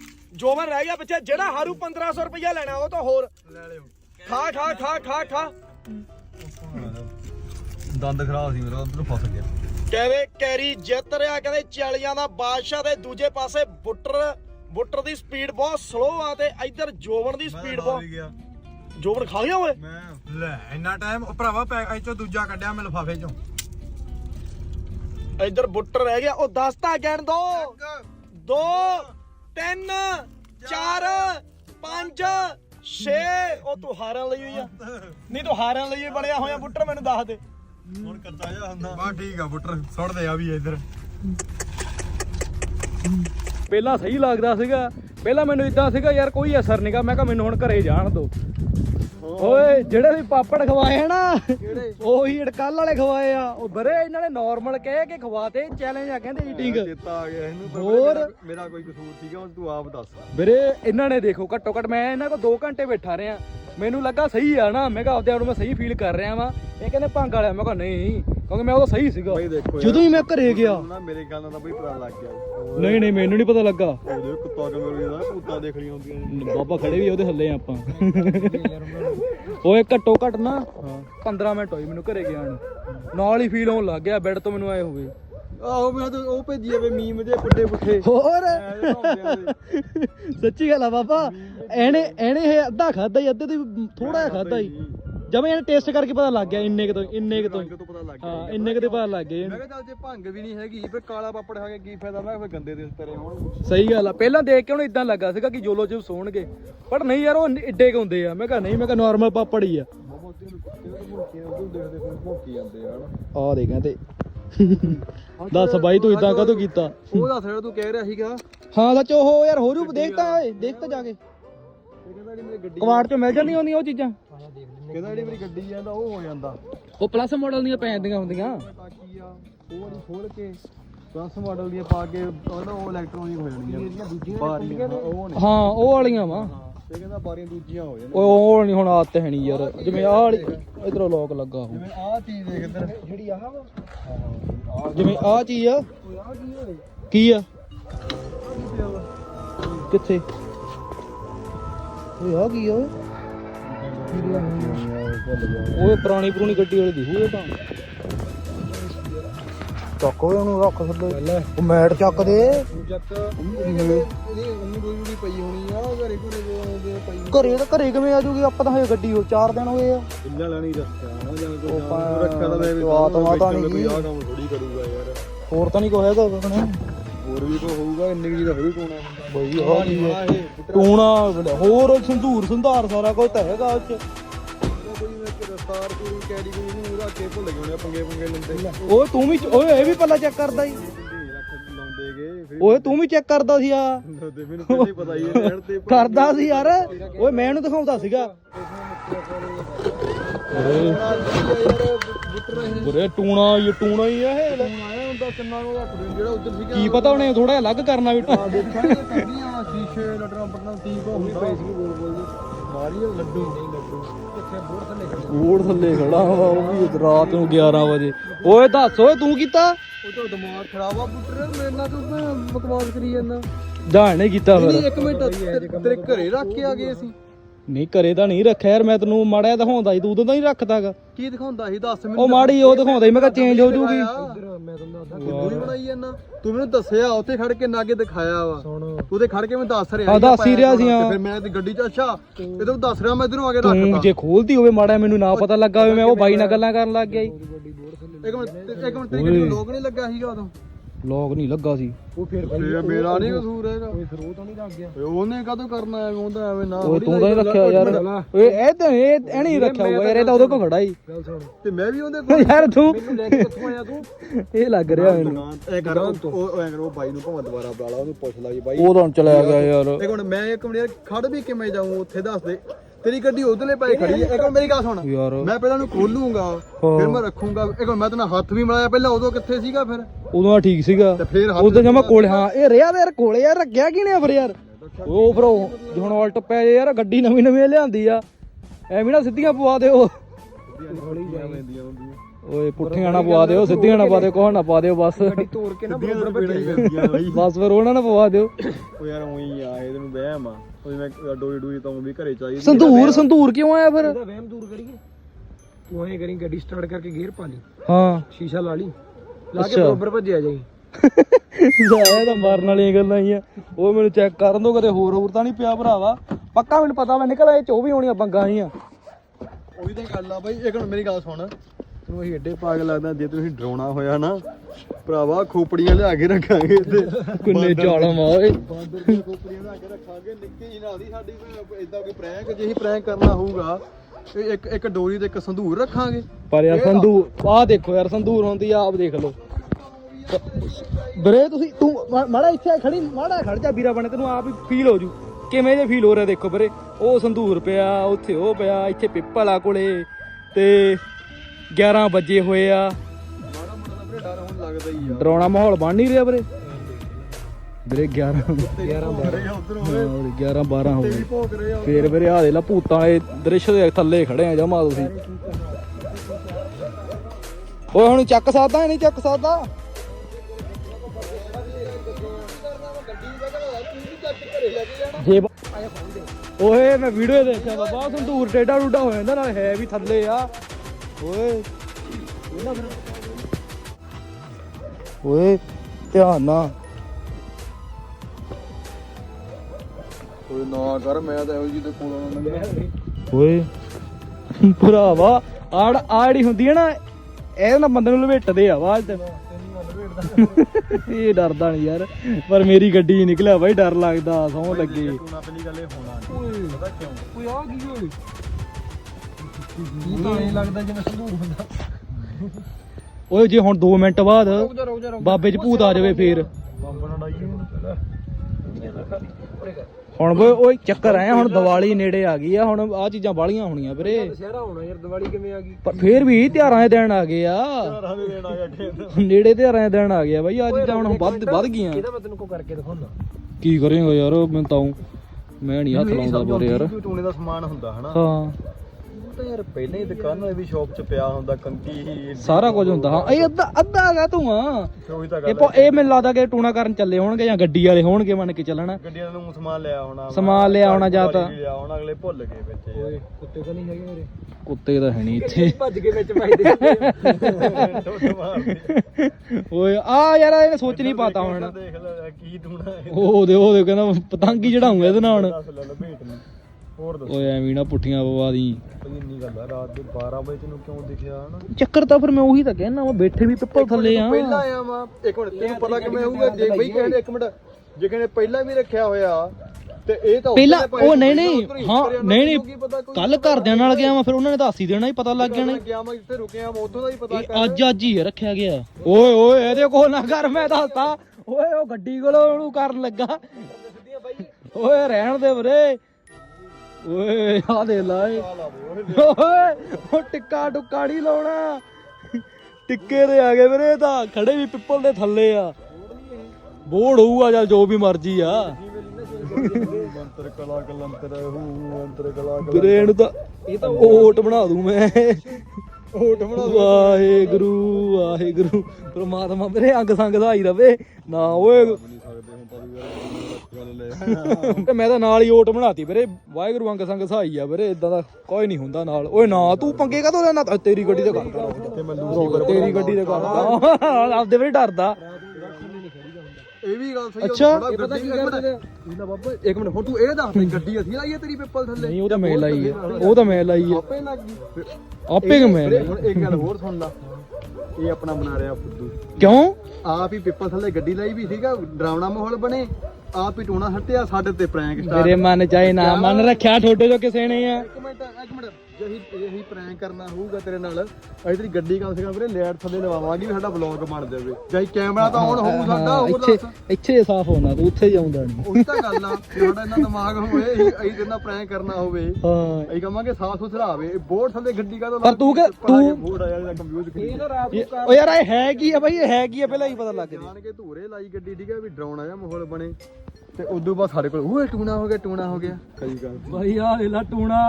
ਜੋਵਨ ਰਹਿ ਗਿਆ ਬੱਚਾ ਜਿਹੜਾ ਹਾਰੂ 1500 ਰੁਪਇਆ ਲੈਣਾ ਉਹ ਤਾਂ ਹੋਰ। ਲੈ ਲਿਓ। ਖਾ ਖਾ ਖਾ ਖਾ ਖਾ। ਦੰਦ ਖਰਾਬ ਸੀ ਮੇਰਾ ਉਧਰ ਫਸ ਗਿਆ। ਕਹਿੰਦੇ ਕੈਰੀ ਜਿੱਤ ਰਿਹਾ ਕਹਿੰਦੇ ਚਾਲੀਆਂ ਦਾ ਬਾਦਸ਼ਾਹ ਦੇ ਦੂਜੇ ਪਾਸੇ ਬੁੱਟਰ ਬੁੱਟਰ ਦੀ ਸਪੀਡ ਬਹੁਤ ਸਲੋ ਆ ਤੇ ਇੱਧਰ ਜੋਵਨ ਦੀ ਸਪੀਡ ਬਹੁਤ ਜੋਵਨ ਖਾ ਗਿਆ ਓਏ? ਮੈਂ ਲੈ ਇੰਨਾ ਟਾਈਮ ਉਹ ਭਰਾਵਾ ਪੈਕ ਚੋਂ ਦੂਜਾ ਕੱਢਿਆ ਮੈਂ ਲਫਾਫੇ ਚੋਂ। ਇੱਧਰ ਬੁੱਟਰ ਰਹਿ ਗਿਆ ਉਹ 10 ਤਾਂ ਗਿਣ ਦੋ। 2 3 4 5 6 ਉਹ ਤੂੰ ਹਾਰਨ ਲਈ ਹੋਈ ਆ। ਨਹੀਂ ਤੂੰ ਹਾਰਨ ਲਈ ਬਣਿਆ ਹੋਇਆ ਬੁੱਟਰ ਮੈਨੂੰ ਦੱਸ ਦੇ। ਹੁਣ ਕੱਚਾ ਜਾ ਹੁੰਦਾ। ਬਾ ਠੀਕ ਆ ਬੁੱਟਰ ਸੁੱਟ ਦੇ ਆ ਵੀ ਇੱਧਰ। ਪਹਿਲਾਂ ਸਹੀ ਲੱਗਦਾ ਸੀਗਾ ਪਹਿਲਾਂ ਮੈਨੂੰ ਇਦਾਂ ਸੀਗਾ ਯਾਰ ਕੋਈ ਅਸਰ ਨਹੀਂਗਾ ਮੈਂ ਕਿਹਾ ਮੈਨੂੰ ਹੁਣ ਘਰੇ ਜਾਣ ਦੋ। ਓਏ ਜਿਹੜੇ ਵੀ ਪਾਪੜ ਖਵਾਏ ਨਾ ਉਹੀ ਅੜਕਲ ਵਾਲੇ ਖਵਾਏ ਆ। ਉਹ ਬਰੇ ਇਹਨਾਂ ਨੇ ਨਾਰਮਲ ਕਹਿ ਕੇ ਖਵਾਤੇ ਚੈਲੰਜ ਆ ਕਹਿੰਦੇ ਈਟਿੰਗ ਆ ਗਿਆ ਇਹਨੂੰ ਹੋਰ? ਮੇਰਾ- ਕੋਈ ਕਸੂਰ ਸੀਗਾ ਹੁਣ ਤੂੰ ਆਪ ਦੱਸ। ਵੀਰੇ ਇਹਨਾਂ ਨੇ ਦੇਖੋ ਘੱਟੋ ਘੱਟ ਮੈਂ ਇਹਨਾਂ ਕੋਲ 2 ਘੰਟੇ ਬੈਠਾ ਰਿਹਾ। ਮੈਨੂੰ ਲੱਗਾ ਸਹੀ ਆ ਨਾ ਮੈਂ ਕਿਹਾ ਆਪਦੇ ਆਪ ਨੂੰ ਮੈਂ ਸਹੀ ਫੀਲ ਕਰ ਰਿਹਾ ਵਾਂ। ਇਹ ਕਹਿੰਦੇ ਭੰਗ ਵਾਲਿਆ ਮੈਂ ਕਿਹਾ ਨਹੀਂ। ਕਿਉਂਕਿ ਮੈਂ ਉਦੋਂ ਸਹੀ ਸੀਗਾ। ਬਈ ਦੇਖੋ ਜਦੋਂ ਹੀ ਮੈਂ ਘਰੇ ਗਿਆ। ਨਾ ਮੇਰੇ ਗੱਲ ਦਾ ਬਈ ਪਤਾ ਲੱਗ ਗਿਆ। ਨਹੀਂ ਨਹੀਂ ਮੈਨੂੰ ਨਹੀਂ ਪਤਾ ਲੱਗਾ। ਉਹਦੇ ਕੁੱਤਾ ਕੁੱਤਾ ਹੁੰਦੀਆਂ ਨੇ। ਬਾਬਾ ਖੜੇ ਵੀ ਉਹਦੇ ਥੱਲੇ ਆਪਾਂ। ਓਏ ਘੱਟੋ ਘੱਟ ਨਾ 15 ਮਿੰਟ ਹੋਈ ਮੈਨੂੰ ਘਰੇ ਗਿਆ ਨੂੰ। ਨਾਲ ਹੀ ਫੀਲ ਹੋਣ ਲੱਗ ਗਿਆ ਬੈੱਡ ਤੋਂ ਮੈਨੂੰ ਆਏ ਹੋਵੇ ਆਹੋ ਮੈਂ ਤਾਂ ਉਹ ਭੇਜੀ ਜਾਵੇ ਮੀਮ ਦੇ ਪੁੱਟੇ ਪੁੱਠੇ ਹੋਰ। ਸੱਚੀ ਗੱਲ ਆ ਬਾਬਾ ਐਨੇ ਐਨੇ ਇਹ ਅੱਧਾ ਖਾਦਾ ਹੀ ਅੱਧੇ ਤੋਂ ਥੋੜਾ ਜਿਹਾ ਖਾਦਾ ਹੀ। ਜਦ ਇਹਨੇ ਟੇਸਟ ਕਰਕੇ ਪਤਾ ਲੱਗ ਗਿਆ ਇੰਨੇ ਕੁ ਤੋਂ ਇੰਨੇ ਕੁ ਤੋਂ। ਰੰਗ ਤੋਂ ਪਤਾ ਲੱਗ ਗਿਆ ਹਾਂ ਇੰਨੇ ਕੁ ਤੇ ਪਤਾ ਲੱਗ ਗਿਆ ਮੈਂ ਕਿਹਾ ਚੱਲ ਜੇ ਭੰਗ ਵੀ ਨਹੀਂ ਹੈਗੀ ਫਿਰ ਕਾਲਾ ਪਾਪੜ ਖਾ ਕੇ ਕੀ ਫਾਇਦਾ? ਮੈਂ ਫਿਰ ਗੰਦੇ ਦੇ ਤੇਰੇ ਹੋਣ। ਸਹੀ ਗੱਲ ਆ। ਪਹਿਲਾਂ ਦੇਖ ਕੇ ਉਹਨੂੰ ਇਦਾਂ ਲੱਗਾ ਸੀਗਾ ਕਿ ਜੋਲੋ ਚ ਸੋਣਗੇ। ਪਰ ਨਹੀਂ ਯਾਰ ਉਹ ਏਡੇ ਕੁ ਹੁੰਦੇ ਆ। ਮੈਂ ਕਿਹਾ ਨਹੀਂ ਮੈਂ ਕਿਹਾ ਨਾਰਮਲ ਪਾਪੜ ਹੀ ਆ। ਤੇ ਆ ਹਨਾ ਆ ਦੇ ਕਹਿੰਦੇ ਦੱਸ ਬਾਈ ਤੂੰ ਇਦਾਂ ਕਦੋਂ ਕੀਤਾ? ਉਹ ਦੱਸ ਰਿਹਾ ਤੂੰ ਕਹਿ ਰਿਹਾ ਸੀਗਾ। ਹਾਂ ਸੱਚ ਉਹ ਯਾਰ ਹੋਰੂ ਦੇਖਤਾ ਓਏ ਦੇਖ ਤਾਂ ਜਾ ਕੇ। ਕਵਾੜ ਚੋਂ ਮਿਲ ਜਾਂਦੀਆਂ ਹੁੰਦੀਆਂ ਉਹ ਚੀਜ਼ਾਂ। ਕਹਿੰਦਾ ਜਿਹੜੀ ਮੇਰੀ ਗੱਡੀ ਜਾਂਦਾ ਉਹ ਹੋ ਜਾਂਦਾ। ਉਹ ਪਲੱਸ ਮਾਡਲ ਦੀਆਂ ਪੈ ਜਾਂਦੀਆਂ ਹੁੰਦੀਆਂ। ਆ ਉਹ ਵਾਲੀ ਖੋਲ ਕੇ ਪਲੱਸ ਮਾਡਲ ਦੀਆਂ ਪਾ ਕੇ ਉਹ ਨਾ ਉਹ ਇਲੈਕਟ੍ਰੋਨਿਕ ਹੋ ਜਾਣਗੀਆਂ। ਦੂਜੀਆਂ ਬਾਰੀਆਂ। ਉਹ ਨਹੀਂ। ਹਾਂ ਉਹ ਵਾਲੀਆਂ ਵਾ। ਤੇ ਕਹਿੰਦਾ ਬਾਰੀਆਂ ਦੂਜੀਆਂ ਹੋ ਜਾਣਗੀਆਂ। ਓਏ ਉਹ ਨਹੀਂ ਹੁਣ ਆਦਤ ਹੈ ਨਹੀਂ ਯਾਰ। ਜਿਵੇਂ ਆਹ ਵਾਲੀ ਇਧਰੋਂ ਲੋਕ ਲੱਗਾ ਹੋ ਜਿਵੇਂ ਆਹ ਚੀਜ਼ ਦੇਖ ਇੱਧਰ। ਜਿਹੜੀ ਆਹ ਵਾ। ਜਿਵੇਂ ਆਹ ਚੀਜ਼ ਆ। ਕੀ ਆ ਕਿੱਥੇ? ਓਏ ਆ ਕੀ ਓਏ? ਓਏ ਪੁਰਾਣੀ ਪੁਰਾਣੀ ਗੱਡੀ ਵਾਲੀ ਦਿਖੂ ਇਹ ਤਾਂ। ਚੱਕ ਓਏ ਉਹਨੂੰ ਰੱਖ ਥੱਲੇ। ਉਹ ਮੈਟ ਚੱਕ ਦੇ। ਉਹਨੂੰ ਪਈ ਹੋਣੀ ਆ ਘਰੇ ਘਰੇ ਦੇ ਪਈ ਘਰੇ ਤਾਂ ਘਰੇ ਕਿਵੇਂ ਆ ਜੂਗੀ ਆਪਾਂ ਤਾਂ ਹਜੇ ਗੱਡੀ ਹੋ 4 ਦਿਨ ਹੋਏ ਆ। ਇੱਲਾ ਲੈਣੀ ਰੱਖਿਆ ਜਾਂ ਕੋਈ ਰੱਖਿਆ ਤਾਂ ਮੈਂ ਵੀ ਆਤਮਾ ਤਾਂ ਨਹੀਂ ਕੋਈ ਗਈ। ਆਹ ਕੰਮ ਥੋੜੀ ਕਰੂਗਾ ਯਾਰ। ਹੋਰ ਤਾਂ ਨਹੀਂ ਕੋਈ ਹੈਗਾ ਕਹਣੇ ਹੋਰ ਵੀ ਕੋ ਹੋਊਗਾ ਇੰਨੀ ਕੁ ਜੀ ਦਾ ਹੋਈ ਕੋਣਾ ਹੁੰਦਾ ਬਈ ਆ ਕੀ ਹੈ? ਟੂਣਾ ਹੋਰ ਸੰਧੂਰ ਸੰਧਾਰ ਸਾਰਾ ਕੁਝ ਤਾਂ ਹੈਗਾ ਉਹ ਚ। ਕੋਈ ਰਸਤਾਰ ਕੋਈ ਕੈਰੀ ਕੋਈ ਨੂੰ ਰੱਖ ਕੇ ਭੁੱਲ ਗਏ ਹੋਣੇ ਪੰਗੇ ਪੰਗੇ ਲੰਦੇ। ਓਏ ਤੂੰ ਵੀ ਓਏ ਇਹ ਵੀ ਪੱਲਾ ਚੈੱਕ ਕਰਦਾ ਹੀ ਓਏ ਤੂੰ ਵੀ ਚੈੱਕ ਕਰਦਾ ਸੀ ਆ। ਤੇ ਮੈਨੂੰ ਪਹਿਲਾਂ ਹੀ ਪਤਾ ਹੀ ਹੈ ਰਹਿਣ ਤੇ ਕਰਦਾ ਸੀ ਯਾਰ। ਓਏ ਮੈਂ ਇਹਨੂੰ ਦਿਖਾਉਂਦਾ ਸੀਗਾ। ਬੁਰੇ ਟੂਣਾ ਇਹ ਟੂਣਾ ਹੀ ਆ ਇਹ। ਹੁੰਦਾ ਕਿੰਨਾ ਨੂੰ ਰੱਖ ਦੇ ਜਿਹੜਾ ਉੱਧਰ ਸੀਗਾ ਕੀ ਪਤਾ ਉਹਨੇ ਥੋੜਾ ਅਲੱਗ ਕਰਨਾ ਵੀ ਆ ਦੇਖਾਂਗੇ ਕੰਡੀਆਂ ਸ਼ੀਸ਼ੇ ਲੱਡਰਾਂ ਪਟਨਾ ਠੀਕ ਹੋ ਹੁੰਦਾ ਪਈ ਸੀ ਬੋਲ ਬੋਲ ਮਾਰੀ ਲੱਡੂ ਨਹੀਂ ਲੱਡੂ। ਕਿੱਥੇ ਬੋਰ ਥੱਲੇ ਬੋੜ ਥੱਲੇ ਖੜਾ ਵਾ ਉਹ ਵੀ ਰਾਤ ਨੂੰ 11 ਵਜੇ। ਓਏ ਦੱਸ ਓਏ ਤੂੰ ਕੀਤਾ? ਉਹ ਤਾਂ ਦਿਮਾਗ ਖਰਾਬ ਆ ਪੁੱਤਰ ਮੇਰੇ ਨਾਲ ਤੂੰ ਬਕਵਾਸ ਕਰੀ ਜਾਂਦਾ। ਜਾਣੇ ਕੀਤਾ ਫਿਰ। ਇੱਕ ਮਿੰਟ ਤੇ- ਤੇਰੇ ਘਰੇ ਰੱਖ ਕੇ ਆ ਗਏ ਸੀ ਨਹੀਂ ਘਰੇ ਤਾਂ ਨਹੀਂ ਰੱਖਿਆ ਯਾਰ ਮੈਂ ਤੈਨੂੰ ਮਾੜਿਆ ਦਿਖਾਉਂਦਾ ਸੀ ਤੂੰ ਉਦੋਂ ਤਾਂ ਨਹੀਂ ਰੱਖਦਾਗਾ। ਕੀ ਦਿਖਾਉਂਦਾ ਸੀ? ਦੱਸ ਮੈਨੂੰ ਉਹ ਮਾੜੀ ਉਹ ਦਿਖਾਉਂਦਾ ਸੀ ਮੈਂ ਕਿਹਾ ਚੇਂਜ ਹੋ ਜੂਗੀ। ਮੈਂ ਤੁਹਾਨੂੰ ਦੱਸਦਾ ਕਿੱਦੂ ਬਣਾਈ ਜਾਂਦਾ? ਤੂੰ ਮੈਨੂੰ ਦੱਸਿਆ ਉੱਥੇ ਖੜ ਕੇ ਨਾਗੇ ਦਿਖਾਇਆ ਵਾ। ਤੂੰ ਤੇ ਖੜ ਕੇ ਮੈਂ ਦੱਸ ਰਿਹਾ ਹਾਂ, ਸੀ ਦੱਸ ਹੀ ਰਿਹਾ ਸੀ, ਹਾਂ। ਤੇ ਫਿਰ ਮੈਂ ਤੇ ਗੱਡੀ 'ਚ ਅੱਛਾ ਇਹ ਤੂੰ ਦੱਸ ਰਿਹਾ ਮੈਂ ਇਧਰੋਂ ਆ ਕੇ ਤੂੰ ਰੱਖਤਾ। ਜੇ ਖੋਲਦੀ ਹੋਵੇ ਮਾੜਾ ਮੈਨੂੰ ਨਾ ਪਤਾ ਲੱਗਾ ਹੋਵੇ ਮੈਂ ਉਹ ਬਾਈ ਨਾਲ ਗੱਲਾਂ ਕਰਨ ਲੱਗ ਗਿਆ ਸੀ ਇੱਕ ਮਿੰਟ ਇੱਕ ਮਿੰਟ ਤੇਰੀ ਗੱਡੀ ਨੂੰ ਲੋਕ ਨਹੀਂ ਲੱਗਾ ਸੀਗਾ ਉਦੋਂ? ਲੋਕ ਨਹੀਂ ਲੱਗਾ ਸੀ। ਉਹ ਫਿਰ ਮੇਰਾ ਨਹੀਂ ਕਸੂਰ ਹੈਗਾ। ਕੋਈ ਫਿਰ ਉਹ ਤਾਂ ਨਹੀਂ ਲੱਗ ਗਿਆ। ਉਹਨੇ ਕਾਹਤੋਂ ਕਰਨਾ ਐਵੇਂ ਹੁੰਦਾ ਐਵੇਂ ਨਾ ਉਹ ਤੂੰ ਤਾਂ ਹੀ ਰੱਖਿਆ ਯਾਰ? ਓਏ ਇਹ ਤਾਂ ਇਹ ਨਹੀਂ ਰੱਖਿਆ ਹੋਇਆ ਯਾਰ ਇਹ ਤਾਂ ਉਹਦੇ ਕੋਲ ਖੜਾ ਹੀ। ਗੱਲ ਸੁਣ। ਤੇ ਮੈਂ ਵੀ ਉਹਦੇ ਕੋਲ ਯਾਰ ਤੂੰ ਲੈ ਕੇ ਕਿੱਥੋਂ ਆਇਆ ਤੂੰ? ਇਹ ਲੱਗ ਰਿਹਾ ਮੈਨੂੰ। ਇਹ ਕਰ ਉਹ ਉਹ ਐਂ ਕਰ ਉਹ ਬਾਈ ਨੂੰ ਭਾਵੇਂ ਦੁਬਾਰਾ ਬੁਲਾ ਲਾ ਉਹਨੂੰ ਪੁੱਛ ਲਾ ਜੀ ਬਾਈ। ਉਹ ਤਾਂ ਚਲਿਆ ਗਿਆ ਯਾਰ। ਇੱਕ ਮਿੰਟ ਮੈਂ ਇੱਕ ਮਿੰਟ ਯਾਰ ਖੜ ਵੀ ਕਿਵੇਂ ਜਾਊਂ ਉੱਥੇ ਦੱਸ ਦੇ। ਤੇਰੀ ਗੱਡੀ ਉਧਰਲੇ ਪਾਸੇ ਖੜੀ ਹੈ। ਇੱਕ ਮਿੰਟ ਮੇਰੀ ਗੱਲ ਸੁਣ। ਯਾਰ। ਮੈਂ ਪਹਿਲਾਂ ਉਹਨੂੰ ਖੋਲੂੰਗਾ ਫਿਰ ਮੈਂ ਰੱਖੂੰਗਾ। ਇੱਕ ਮਿੰਟ ਮੈਂ ਤੈਨੂੰ ਹੱਥ ਵੀ ਮਿਲਾਇਆ ਪਹਿਲਾਂ ਉਦੋਂ ਕਿੱਥੇ ਸੀਗਾ ਫਿਰ? ਉਦੋਂ ਠੀਕ ਸੀਗਾ। ਤੇ ਫਿਰ ਹੱਥ ਉਦੋਂ ਜਮਾ ਕੋਲੇ ਹਾਂ ਇਹ ਰਿਆ ਤੇ ਯਾਰ ਕੋਲੇ ਯਾਰ ਰੱਖਿਆ ਕਿਨੇ ਆ ਫਿਰ ਯਾਰ? ਉਹ ਫਿਰ ਉਹ ਜੇ ਹੁਣ ਉਲਟ ਪੈ ਯਾਰ ਗੱਡੀ ਨਵੀਂ ਨਵੀਂ ਲਿਆਂਦੀ ਆ। ਐਵੇਂ ਨਾ ਸਿੱਧੀਆਂ ਪਵਾ ਦਿਓ। ਓਏ ਪੁੱਠੀਆਂ ਨਾ ਪਵਾ ਦਿਓ ਸਿੱਧੀਆਂ ਨਾ ਪਵਾ ਦਿਓ ਕੋਹ ਨਾ ਪਾ ਦਿਓ ਬਸ। ਤੋੜ ਕੇ ਨਾ ਬਰੋਬਰ ਬਾਈ ਬਸ ਫਿਰ ਉਹਨਾਂ ਨਾ ਪਵਾ ਦਿਓ। ਉਹ ਯਾਰ ਉਹੀ ਆ ਇਹਦੇ ਨੂੰ ਵਹਿਮ ਆ। ਉਹ ਮੈਂ ਡੋਰੀ ਡੋਰੀ ਤਾਂ ਵੀ ਘਰੇ ਚਾਹੀਦੀ ਸੰਧੂਰ ਸੰਧੂਰ ਕਿਉਂ ਆਇਆ ਫਿਰ? ਵਹਿਮ ਦੂਰ ਕਰੀਏ। ਤੂੰ ਐਂ ਕਰੀ ਗੱਡੀ ਸਟਾਰਟ ਕਰਕੇ ਗੇਅਰ ਪਾ ਲਈ। ਹਾਂ। ਸ਼ੀਸ਼ਾ ਲਾ ਲਈ। ਲਾ ਕੇ। ਬਰੋਬਰ ਭੱਜਿਆ ਜਾਈ। ਇਹ ਤਾਂ ਮਾਰਨ ਵਾਲੀਆਂ ਗੱਲਾਂ ਹੀ ਆ। ਉਹ ਮੈਨੂੰ ਚੈੱਕ ਕਰਨ ਦੋ ਕਦੇ ਹੋਰ ਹੋਰ ਤਾਂ ਨਹੀਂ ਪਿਆ ਭਰਾਵਾ। ਪੱਕਾ ਮੈਨੂੰ ਪਤਾ ਮੈਂ ਨਿਕਲ ਆਏ 24 ਹੋਣੀਆਂ ਬੰਗਾਂ ਹੀ ਆ। ਉਹੀ ਤਾਂ ਗੱਲ ਆ ਬਾਈ ਇੱਕ ਮੇਰੀ ਗੱਲ ਸੁਣ। ਤੂੰ ਅਸੀਂ ਐਡੇ ਪਾਗਲ ਲੱਗਦਾ ਜੇ ਤੁਸੀਂ ਡਰਾਉਣਾ ਹੋਇਆ ਨਾ ਭਰਾਵਾ ਖੋਪੜੀਆਂ ਲਿਆ ਕੇ ਰੱਖਾਂਗੇ ਇੱਥੇ ਕੁੰਨੇ ਆ ਓਏ ਬਾਂਦਰ ਦੀਆਂ ਖੋਪੜੀਆਂ ਲਿਆ ਕੇ ਰੱਖਾਂਗੇ ਨਿੱਕੀ ਜਿਹੀ ਨਾਲ ਦੀ ਸਾਡੀ ਇਦਾਂ ਕੋਈ ਪ੍ਰੈਂਕ ਜੇ ਅਸੀਂ ਪ੍ਰੈਂਕ ਕਰਨਾ ਹੋਊਗਾ ਇੱਕ ਇੱਕ ਡੋਰੀ ਤੇ ਇੱਕ ਸੰਧੂਰ ਰੱਖਾਂਗੇ। ਪਰ ਯਾਰ ਸੰਦੂਰ ਆਹ ਦੇਖੋ ਯਾਰ ਸੰਦੂਰ ਹੁੰਦੀ ਆ ਆਪ ਦੇਖ ਲਓ। ਵੀਰੇ ਤੁਸੀਂ ਤੂੰ ਮਾੜਾ ਇੱਥੇ ਖੜੀ ਮਾੜਾ ਖੜ ਜਾ ਵੀਰਾ ਬਣੇ ਤੈਨੂੰ ਆਪ ਹੀ ਫੀਲ ਹੋ ਜੂ ਕਿਵੇਂ ਜੇ ਫੀਲ ਹੋ ਰਿਹਾ ਦੇਖੋ ਵੀਰੇ। ਉਹ ਸੰਦੂਰ ਪਿਆ ਉੱਥੇ ਉਹ ਪਿਆ ਇੱਥੇ ਪਿੱਪਲ ਆ ਕੋਲੇ ਤੇ 11 ਵਜੇ ਹੋਏ ਆ। ਲੱਗਦਾ ਹੀ ਆ। ਡਰਾਉਣਾ ਮਾਹੌਲ ਬਣ ਨਹੀਂ ਰਿਹਾ ਵੀਰੇ। ਵੀਰੇ 11 11 12 ਉਧਰ ਹੋਏ 11 12 ਹੋ ਗਏ। ਫੇਰ ਵੀਰੇ ਆ ਦੇ ਲਾ ਭੂਤਾਂ ਵਾਲੇ ਦ੍ਰਿਸ਼ ਦੇ ਥੱਲੇ ਖੜੇ ਆ ਜਮਾ ਤੁਸੀਂ। ਓਏ ਹੁਣ ਚੱਕ ਸਕਦਾ ਨਹੀਂ ਚੱਕ ਸਕਦਾ? ਜੇ ਓਏ ਮੈਂ ਵੀਡੀਓ ਦੇਖਿਆ ਬਾਬਾ ਸੰਦੂਰ ਟੇਡਾ ਟੂਡਾ ਹੋ ਜਾਂਦਾ ਨਾਲ ਹੈ ਵੀ ਥੱਲੇ ਆ। ਓਏ ਇਹਨਾਂ ਫਿਰ- ਓਏ ਧਿਆਨ ਨਾਲ। ਓਏ ਨਾ ਕਰ ਮੈਂ ਤਾਂ ਇਹੋ ਜਿਹੀ ਦੇ ਕੋਲ ਆਉਣਾ ਨਹੀਂ। ਓਏ ਭਰਾਵਾ ਆੜ ਆੜੀ ਹੁੰਦੀ ਹੈ ਨਾ ਇਹ ਨਾ ਬੰਦੇ ਨੂੰ ਲਵੇਟਦੇ ਆ ਆਵਾਜ਼ ਤੇ। ਇਹ ਡਰਦਾ ਨਹੀਂ ਯਾਰ ਪਰ ਮੇਰੀ ਗੱਡੀ ਹੀ ਨਿਕਲਿਆ ਬਾਈ ਡਰ ਲੱਗਦਾ ਸੌਂ ਲੱਗੇ। ਟੂਣਾ ਪਹਿਲੀ ਗੱਲ ਇਹ ਹੋਣਾ ਨਹੀਂ ਪਤਾ ਕਿਉਂ? ਓਏ ਆ ਕੀ ਓਏ ਇਹ ਤਾਂ ਇਹ ਲੱਗਦਾ ਜਿਵੇਂ ਸੰਦੂਰ ਹੁੰਦਾ। ਓਏ ਜੇ ਹੁਣ 2 ਮਿੰਟ ਬਾਅਦ ਬਾਬੇ ਚ ਭੂਤ ਆ ਜਾਵੇ ਫੇਰ। ਹੁਣ ਓਏ ਓਏ ਚੱਕਰ ਆਇਆ ਹੁਣ ਦੀਵਾਲੀ ਨੇੜੇ ਆ ਗਈ ਆ ਹੁਣ ਆ ਚੀਜ਼ਾਂ ਬਾਲੀਆਂ ਹੋਣੀਆਂ ਵੀਰੇ। ਦੁਸਹਿਰਾ ਹੋਣਾ ਯਾਰ ਦੀਵਾਲੀ ਕਿਵੇਂ ਆ ਗਈ? ਪਰ ਫੇਰ ਵੀ ਤਿਉਹਾਰਾਂ ਦੇ ਦਿਨ ਆ ਗਏ ਆ। ਦੇ ਗਿਆ ਨੇੜੇ ਤਿਉਹਾਰਾਂ ਦੇ ਦਿਨ ਆ ਗਏ ਆ ਬਾਈ ਆ ਚੀਜ਼ਾਂ ਹੁਣ ਵੱਧ ਵੱਧ ਗਈਆਂ। ਇਹਦਾ ਮੈਂ ਤੈਨੂੰ ਕੋ ਕਰਕੇ ਦਿਖਾਉਂਦਾ ਕੀ ਕਰੇਂਗਾ ਯਾਰ ਮੈਂ ਤਾਂ ਮੈਂ ਨਹੀਂ ਹੱਥ ਲਾਉਂਦਾ ਬੋਰੇ ਯਾਰ। ਟੂਣੇ ਦਾ ਸਮਾਨ ਹੁੰਦਾ ਹਨਾ? ਹਾਂ। ਤਾਂ ਯਾਰ ਪਹਿਲਾਂ ਹੀ ਦੁਕਾਨ ਵਾਲੀ ਵੀ ਸ਼ਾਪ 'ਚ ਪਿਆ ਹੁੰਦਾ ਕੰਕੀ ਸਾਰਾ ਕੁਝ ਹੁੰਦਾ ਹਾਂ। ਇਹ ਅੱਧਾ ਅੱਧਾ ਹੈਗਾ ਤੂੰ ਆ ਉਹੀ ਤਾਂ ਇਹ ਪੋ- ਇਹ ਮੈਨੂੰ ਲੱਗਦਾ ਕਿ ਟੂਣਾ ਕਰਨ ਚੱਲੇ ਹੋਣਗੇ ਜਾਂ ਗੱਡੀ ਵਾਲੇ ਹੋਣਗੇ ਮੰਨ ਕੇ ਚੱਲਣਾ। ਗੱਡੀਆਂ ਨੂੰ ਸਮਾਨ ਲਿਆ ਹੋਣਾ ਸਮਾਨ ਲਿਆ ਆਉਣਾ ਜਾਂ ਤਾਂ- ਲਿਆ ਹੋਣਾ ਅਗਲੇ ਭੁੱਲ ਗਏ ਵਿੱਚ ਯਾਰ। ਓਏ ਕੁੱਤੇ ਤਾਂ ਨਹੀਂ ਹੈਗੇ ਮੇਰੇ। ਕੁੱਤੇ ਤਾਂ ਹੈ ਨਹੀਂ ਇੱਥੇ। ਭੱਜ ਕੇ ਵਿੱਚ ਵੱਜਦੇ ਟੁੱਟ ਮਾਰਦੇ ਓਏ ਆ ਯਾਰ ਇਹਨੇ ਸੋਚ ਨਹੀਂ ਪਾਤਾ ਹੁਣ। ਦੇਖ ਲੈ ਕੀ ਟੂਣਾ ਹੈ। ਉਹ ਉਹਦੇ ਉਹਦੇ ਕਹਿੰਦਾ ਪਤੰਗ ਹੀ ਚੜਾਉਂਗਾ ਇਹਦੇ ਨਾਲ। ਹੁਣ ਦੱਸ ਲੈ ਲਪੇਟ ਨੂੰ। ਹੋਰ ਦੱਸ। ਓਏ ਐਵੇਂ ਨਾ ਪੁੱਠੀਆਂ ਪਵਾ ਦੀ ਭਾਈ ਇੰਨੀ ਗੱਲ ਆ ਰਾਤ ਦੇ 12 ਵਜੇ ਤੈਨੂੰ ਕਿਉਂ ਦਿਖਿਆ ਹਨਾ? ਚੱਕਰ ਤਾਂ ਫਿਰ ਮੈਂ ਉਹੀ ਤਾਂ ਕਹਿਣਾ ਵਾ ਬੈਠੇ ਵੀ ਪਿੱਪਲ ਥੱਲੇ ਆ। ਪਹਿਲਾਂ ਆਇਆ ਵਾ। ਇੱਕ ਮਿੰਟ ਤੈਨੂੰ ਪਤਾ ਕਿਵੇਂ ਹੋਊਗਾ? ਜੇ ਬਈ ਕਹਿੰਦੇ ਇੱਕ ਮਿੰਟ ਜੇ ਕਹਿੰਦੇ ਪਹਿਲਾਂ ਵੀ ਰੱਖਿਆ ਹੋਇਆ ਤੇ ਇਹ ਤਾਂ ਪਹਿਲਾਂ ਉਹ ਨਹੀਂ ਨਹੀਂ ਹੀ ਨਹੀਂ ਨਹੀਂ ਕੱਲ ਘਰਦਿਆਂ ਨਾਲ ਗਿਆ ਮੈਂ ਫਿਰ ਉਹਨਾਂ ਨੇ ਦੱਸ ਹੀ ਦੇਣਾ ਹੀ ਪਤਾ ਲੱਗ ਜਾਣਾ। ਗਿਆ ਮੈਂ ਜਿੱਥੇ ਰੁਕਿਆ ਮੈਂ ਉੱਥੋਂ ਦਾ ਹੀ ਪਤਾ ਇਹ ਅੱਜ ਅੱਜ ਹੀ ਰੱਖਿਆ ਗਿਆ। ਓਏ ਓਏ ਇਹਦੇ ਕੋਲ ਨਾ ਕਰ ਮੈਂ ਦੱਸਤਾ ਓਏ ਉਹ ਗੱਡੀ ਕੋਲੋਂ ਉਹਨੂੰ ਕਰਨ ਲੱਗਾ। ਓਏ ਰਹਿਣ ਦੇ ਵੀਰੇ। ਓਏ ਆ ਦੇ ਲਾਏ ਓਏ। ਉਹ ਟਿੱਕਾ ਟੁੱਕਾ ਨਹੀਂ ਲਾਉਣਾ। ਟਿੱਕੇ ਦੇ ਆ ਗਏ ਵੀਰੇ ਇਹ ਤਾਂ ਖੜੇ ਵੀ ਪਿੱਪਲ ਦੇ ਥੱਲੇ ਆ। ਬੋੜ ਹੋਊਗਾ ਜਾਂ ਜੋ ਵੀ ਮਰਜ਼ੀ ਆ। ਮੰਤਰ ਕਲਾ ਕਲੰਤਰ ਹੂ ਮੰਤਰ ਕਲਾ ਵੀਰੇ ਇਹਨੂੰ ਤਾਂ ਇਹ ਤਾਂ ਓਟ ਬਣਾ ਦੂੰ ਮੈਂ। ਓਟ ਬਣਾ ਵਾਹਿਗੁਰੂ ਵਾਹਿਗੁਰੂ। ਪ੍ਰਮਾਤਮਾ ਮੇਰੇ ਅੰਗ ਸੰਗ ਦਾ ਹੀ ਰਵੇ। ਨਾ ਓਏ। ਗੱਲ ਲੈ। ਤੇ ਮੈਂ ਤਾਂ ਨਾਲ ਹੀ ਓਟ ਬਣਾਤੀ ਵੀਰੇ। ਵਾਹਿਗੁਰੂ ਅੰਗ ਸੰਗ ਸਹਾਈ ਆ ਵੀਰੇ ਇਦਾਂ ਦਾ ਕੋਈ ਨਹੀਂ ਹੁੰਦਾ ਨਾਲ। ਓਏ ਨਾ ਤੂੰ ਪੰਗੇ ਕਾਹਤੋਂ ਲੈਣਾ? ਤੇਰੀ ਗੱਡੀ ਤੇ ਮੈਂ ਲੂਸੀਫਰ ਤੇਰੀ ਗੱਡੀ ਤੇ ਕਰਦਾ। ਆਪਦੇ ਵੀਰੇ ਡਰਦਾ। ਇਹ ਵੀ ਗੱਲ ਸਹੀ ਅੱਛਾ। ਇਹ ਪਤਾ ਕੀ ਕਰਦੇ ਇਹਦਾ ਬਾਬਾ ਇੱਕ ਮਿੰਟ ਹੁਣ ਤੂੰ ਇਹ ਦੱਸ ਦੇ ਗੱਡੀ ਅਸੀਂ ਲਾਈਏ ਤੇਰੀ ਪਿੱਪਲ ਥੱਲੇ? ਨਹੀਂ ਉਹ ਤਾਂ ਮੈਂ ਲਾਈ ਆ। ਉਹ ਤਾਂ ਮੈਂ ਲਾਈ ਆ। ਆਪੇ ਲੱਗ ਗਈ। ਆਪੇ ਕਿ ਮੈਂ ਲਾਈ। ਹੁਣ ਇੱਕ ਗੱਲ ਹੋਰ ਸੁਣ ਲਾ। ਇਹ ਆਪਣਾ ਬਣਾ ਰਿਹਾ ਫੁੱਦੂ। ਕਿਉਂ? ਆਪ ਹੀ ਪਿੱਪਲ ਥੱਲੇ ਗੱਡੀ ਲਾਈ ਵੀ ਸੀਗਾ ਡਰਾਵਣਾ ਮਾਹੌਲ ਬਣੇ। ਆਪ ਹੀ ਟੂਣਾ ਹੱਟਿਆ ਸਾਡੇ ਤੇ ਪ੍ਰੈਂਕ ਮੇਰੇ ਮਨ ਚਾਹੇ ਨਾ ਮਨ ਰੱਖਿਆ ਠੋਡੇ ਜੋ ਕਿਸੇ ਨੇ ਆ। ਇੱਕ ਮਿੰਟ ਇੱਕ ਮਿੰਟ। ਜੇ ਅਸੀਂ ਇਹੀ ਪ੍ਰੈਂਕ ਕਰਨਾ ਹੋਊਗਾ ਤੇਰੇ ਨਾਲ। ਅਸੀਂ ਤੇਰੀ ਗੱਡੀ ਕਮ ਸੇ ਕਮ ਵੀਰੇ ਲੈਟ ਥੱਲੇ ਲਵਾਵਾਂਗੇ ਵੀ ਸਾਡਾ ਵਲੌਗ ਬਣ ਜਾਵੇ। ਜੇ ਕੈਮਰਾ ਤਾਂ ਆਨ ਹੋਊ ਸਾਡਾ ਹੋਰ ਇੱਥੇ ਇੱਥੇ ਸਾਫ਼ ਹੋਣਾ ਤੂੰ ਉੱਥੇ ਜਾਉਂਦਾ ਨਹੀਂ ਉਹੀ ਤਾਂ ਗੱਲ ਆ ਸਾਡਾ ਇੰਨਾ ਦਿਮਾਗ ਹੋਵੇ ਅਸੀਂ ਨਾਲ ਪ੍ਰੈਂਕ ਕਰਨਾ ਹੋਵੇ ਹਾਂ। ਅਸੀਂ ਕਹਾਂਗੇ ਸਾਫ਼ ਸੁਥਰਾ ਹੋਵੇ। ਬੋਰਡ ਥੱਲੇ ਗੱਡੀ ਕਾ ਪਰ ਤੂੰ ਕਿ- ਤੂੰ- ਬੋਰਡ ਆ ਯਾਰ ਕੰਫਿਊਜ਼ ਕਰੀ ਇਹ ਨਾ ਰਾਤ ਨੂੰ ਇਹ- ਓ ਯਾਰ ਇਹ ਹੈ ਕੀ ਆ ਬਈ ਇਹ ਹੈ ਕੀ ਆ ਪਹਿਲਾਂ ਹੀ ਪਤਾ ਲੱਗ ਜੇ। ਜਾਣ ਕੇ ਧੂਰੇ ਲਾਈ ਗੱਡੀ ਠੀਕ ਹੈ ਵੀ ਡਰਾਉਣਾ ਜਾਂ ਮਾਹੌਲ ਬਣੇ। ਤੇ ਉਦੋਂ ਬਾਅਦ ਸਾਡੇ ਕੋਲ ਓਏ ਟੂਣਾ ਹੋ ਗਿਆ ਟੂਣਾ ਹੋ ਗਿਆ। ਕਈ ਗੱਲ। ਬਈ ਆ ਲੈ ਲਾ ਟੂਣਾ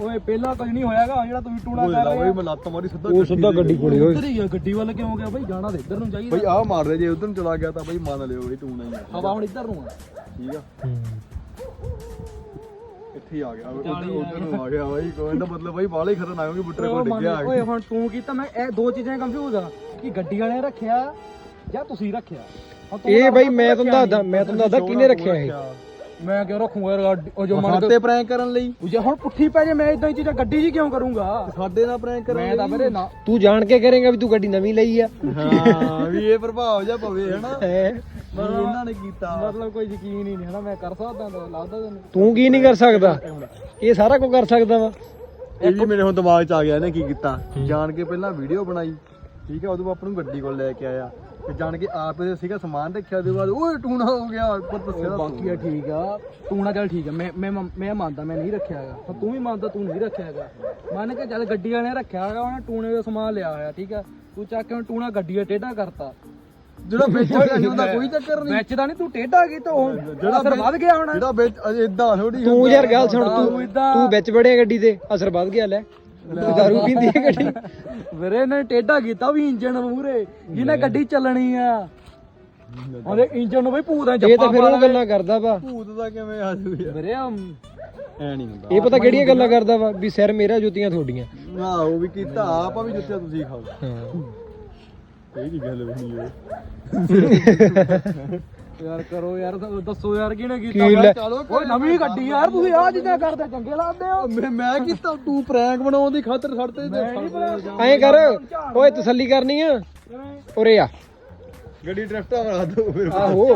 ਓਏ ਪਹਿਲਾਂ ਕੁਝ ਨਹੀਂ ਹੋਇਆਗਾ ਜਿਹੜਾ ਤੂੰ ਟੂਣਾ ਕਰ ਲਾ ਰਿਹਾ ਬਈ ਮੈਂ ਲੱਤ ਮਾਰੀ ਸਿੱਧਾ ਉਹ ਸਿੱਧਾ ਗੱਡੀ ਕੋਲੇ ਓਏ। ਉਧਰ ਹੀ ਆ ਗੱਡੀ ਵੱਲ ਕਿਉਂ ਗਿਆ? ਬਈ ਜਾਣਾ ਤੇ ਇੱਧਰ ਨੂੰ ਚਾਹੀਦਾ। ਬਈ ਆਹ ਮਾਰਦੇ ਜੇ ਉਧਰ ਨੂੰ ਚਲਾ ਗਿਆ ਤਾਂ ਬਈ ਮੰਨ ਲਿਓ ਬਈ ਟੂਣਾ ਹੀ ਆ। ਹਵਾ ਹੁਣ ਇੱਧਰ ਨੂੰ ਆ। ਠੀਕ ਆ? ਇੱਥੇ ਹੀ ਆ ਗਿਆ। ਉਧਰ ਉਧਰ ਨੂੰ ਆ ਗਿਆ ਬਈ ਕੋਈ ਨਾ ਮਤਲਬ ਬਈ ਬਾਲੇ ਖਤਰਨਾਕ ਹੋ ਗਈ ਬੁੱਟਰੇ ਕੋਲ ਡਿੱਗਿਆ ਆ ਓਏ ਹੁਣ ਤੂੰ ਕੀਤਾ ਮੈਂ ਇਹ ਦੋ ਚੀਜ਼ਾਂ ਕੰਫਿਊਜ਼ ਆ ਕਿ ਗੱਡੀ ਵਾਲੇ ਨੇ ਰੱਖਿਆ ਜਾਂ ਤੁਸੀਂ ਰੱਖਿਆ? ਇਹ ਬਈ ਤੂੰ ਮੈਂ ਤੁਹਾਨੂੰ ਦੱਸਦਾ ਮੈਂ ਤੁਹਾਨੂੰ ਦੱਸਦਾ ਕਿਹਨੇ ਰੱਖਿਆ ਇਹ? ਮੈਂ ਕਿਉਂ ਰੱਖੂਗਾ ਯਾਰ ਗੱਡੀ- ਉਹ ਜੋ ਮਨ ਸਾਡੇ ਪ੍ਰੈਂਕ ਕਰਨ ਲਈ। ਜੇ ਹੁਣ ਪੁੱਠੀ ਪੈ ਜੇ ਮੈਂ ਇਦਾਂ ਹੀ ਚੀਜ਼ਾਂ ਗੱਡੀ 'ਚ ਕਿਉਂ ਕਰੂੰਗਾ? ਸਾਡੇ ਨਾਲ ਪ੍ਰੈਂਕ ਕਰਨ ਮੈਂ ਤਾਂ ਵੀਰੇ ਨਾ ਤੂੰ ਜਾਣ ਕੇ ਕਰੇਗਾ ਵੀ ਤੂੰ ਗੱਡੀ ਨਵੀਂ ਲਈ ਆ। ਹਾਂ ਵੀ ਇਹ ਪ੍ਰਭਾਵ ਜਾ ਪਵੇ ਹਨਾ? ਵੀ ਇਹਨਾਂ ਨੇ ਕੀਤਾ। ਮਤਲਬ ਕੋਈ ਯਕੀਨ ਹੀ ਨਹੀਂ ਹੈ ਨਾ ਮੈਂ ਕਰ ਸਕਦਾ ਤਾਂ ਲੱਗਦਾ ਤੈਨੂੰ ਤੂੰ ਕੀ ਨਹੀਂ ਕਰ ਸਕਦਾ? ਇਹ ਸਾਰਾ ਕੁਝ ਕਰ ਸਕਦਾ ਵਾ। ਇਹ ਵੀ ਮੇਰੇ ਹੁਣ ਦਿਮਾਗ 'ਚ ਆ ਗਿਆ ਇਹਨੇ ਕੀ ਕੀਤਾ। ਜਾਣ ਕੇ ਪਹਿਲਾਂ ਵੀਡੀਓ ਬਣਾਈ। ਠੀਕ ਹੈ ਉਦੋਂ ਬਾਅਦ ਆਪਾਂ ਨੂੰ ਗੱਡੀ ਕੋਲ ਲੈ ਕੇ ਆਇਆ। ਤੇ ਜਾਣ ਕੇ ਆਪ ਇਹਦੇ ਸੀਗਾ ਸਮਾਨ ਰੱਖਿਆ ਉਹਦੇ ਬਾਅਦ ਓਏ ਟੂਣਾ ਹੋ ਗਿਆ ਉੱਪਰ ਦੱਸਿਆ ਬਾਕੀ ਆ ਠੀਕ ਆ। ਨਾ ਚੱਲ ਠੀਕ ਆ। ਮੈਂ ਮੈਂ ਮੈਂ ਮੰਨਦਾ ਮੈਂ ਨਹੀਂ ਰੱਖਿਆ ਹੈਗਾ। ਹੁਣ ਤੂੰ ਵੀ ਮੰਨਦਾ ਤੂੰ ਨਹੀਂ ਰੱਖਿਆ ਹੈਗਾ। ਮੰਨ ਕੇ ਚੱਲ ਗੱਡੀ ਵਾਲੇ ਨੇ ਰੱਖਿਆ ਹੈਗਾ ਉਹਨੇ ਟੂਣੇ ਦਾ ਸਮਾਨ ਲਿਆ ਹੋਇਆ ਠੀਕ ਆ। ਤੂੰ ਚੱਕ ਕੇ ਟੂਣਾ ਗੱਡੀ ਦਾ ਟੇਢਾ ਕਰਤਾ। ਜਿਹੜਾ ਵਿੱਚ ਹੁੰਦਾ ਕੋਈ ਚੱਕਰ ਨਹੀਂ। ਵਿੱਚ ਦਾ ਨਹੀਂ ਤੂੰ ਟੇਢਾ ਕੀਤਾ ਉਹ ਜਿਹੜਾ ਅਸਰ ਵੱਧ ਗਿਆ ਹੁਣ। ਜਿਹੜਾ ਵਿੱਚ ਇਦਾਂ ਥੋੜੀ ਤੂੰ ਯਾਰ ਗੱਲ ਸੁਣ ਤੂੰ ਤੂੰ ਵਿੱਚ ਵੜਿਆ ਗੱਡੀ ਤੇ ਅਸਰ ਵੱਧ ਗਿਆ ਲੈ। ਤੂੰ ਦਾਰੂ ਪੀਂਦੀ ਹੈ ਗੱਡੀ। ਵੀਰੇ ਨੇ ਟੇਢਾ ਕੀਤਾ ਵੀ ਇੰਜਨ ਮੂਰੇ ਜਿਹਨੇ ਗੱਡੀ ਚੱਲਣੀ ਆ। ਉਹਦੇ ਇੰਜਨ ਨੂੰ ਬਈ ਭੂਤਾਂ ਇਹ ਜੱਪਾ ਤਾਂ ਫਿਰ ਉਹ ਗੱਲਾਂ ਕਰਦਾ ਵਾ। ਭੂਤ ਦਾ ਕਿਵੇਂ ਆ ਜੂ ਯਾਰ? ਵੀਰੇ ਐ ਨਹੀਂ ਹੁੰਦਾ। ਇਹ ਪਤਾ ਕਿਹੜੀਆਂ ਗੱਲਾਂ ਕਰਦਾ ਵਾ ਵੀ ਸਿਰ ਮੇਰਾ ਜੁੱਤੀਆਂ ਤੁਹਾਡੀਆਂ। ਨਾ ਉਹ ਵੀ ਕੀਤਾ ਆਪਾਂ ਵੀ ਜੁੱਤੀਆਂ ਤੁਸੀਂ ਖਾਓ। ਹਾਂ। ਇਹ ਕੀ ਗੱਲ ਬਣੀ ਓਏ ਯਾਰ ਕਰੋ ਯਾਰ ਦੱਸੋ ਯਾਰ ਕਿਹਨੇ ਕੀ ਕੀਤਾ ਲੈ ਚਲੋ ਓਏ ਨਵੀਂ ਗੱਡੀ ਯਾਰ ਤੁਸੀਂ ਆ ਚੀਜ਼ਾਂ ਕਰਦੇ ਚੰਗੇ ਲੱਗਦੇ ਹੋ। ਮੈਂ ਮੈਂ ਕੀਤਾ ਤੂੰ ਪ੍ਰੈਂਕ ਬਣਾਉਣ ਦੀ ਖਾਤਰ ਛੱਡਤੇ ਤੇ ਐਂ ਕਰ ਓਏ ਤਸੱਲੀ ਕਰਨੀ ਆ। ਉਰੇ ਆ। ਗੱਡੀ ਡਰਿਫਟਾ ਬਣਾ ਦੋ ਫਿਰ। ਆਹੋ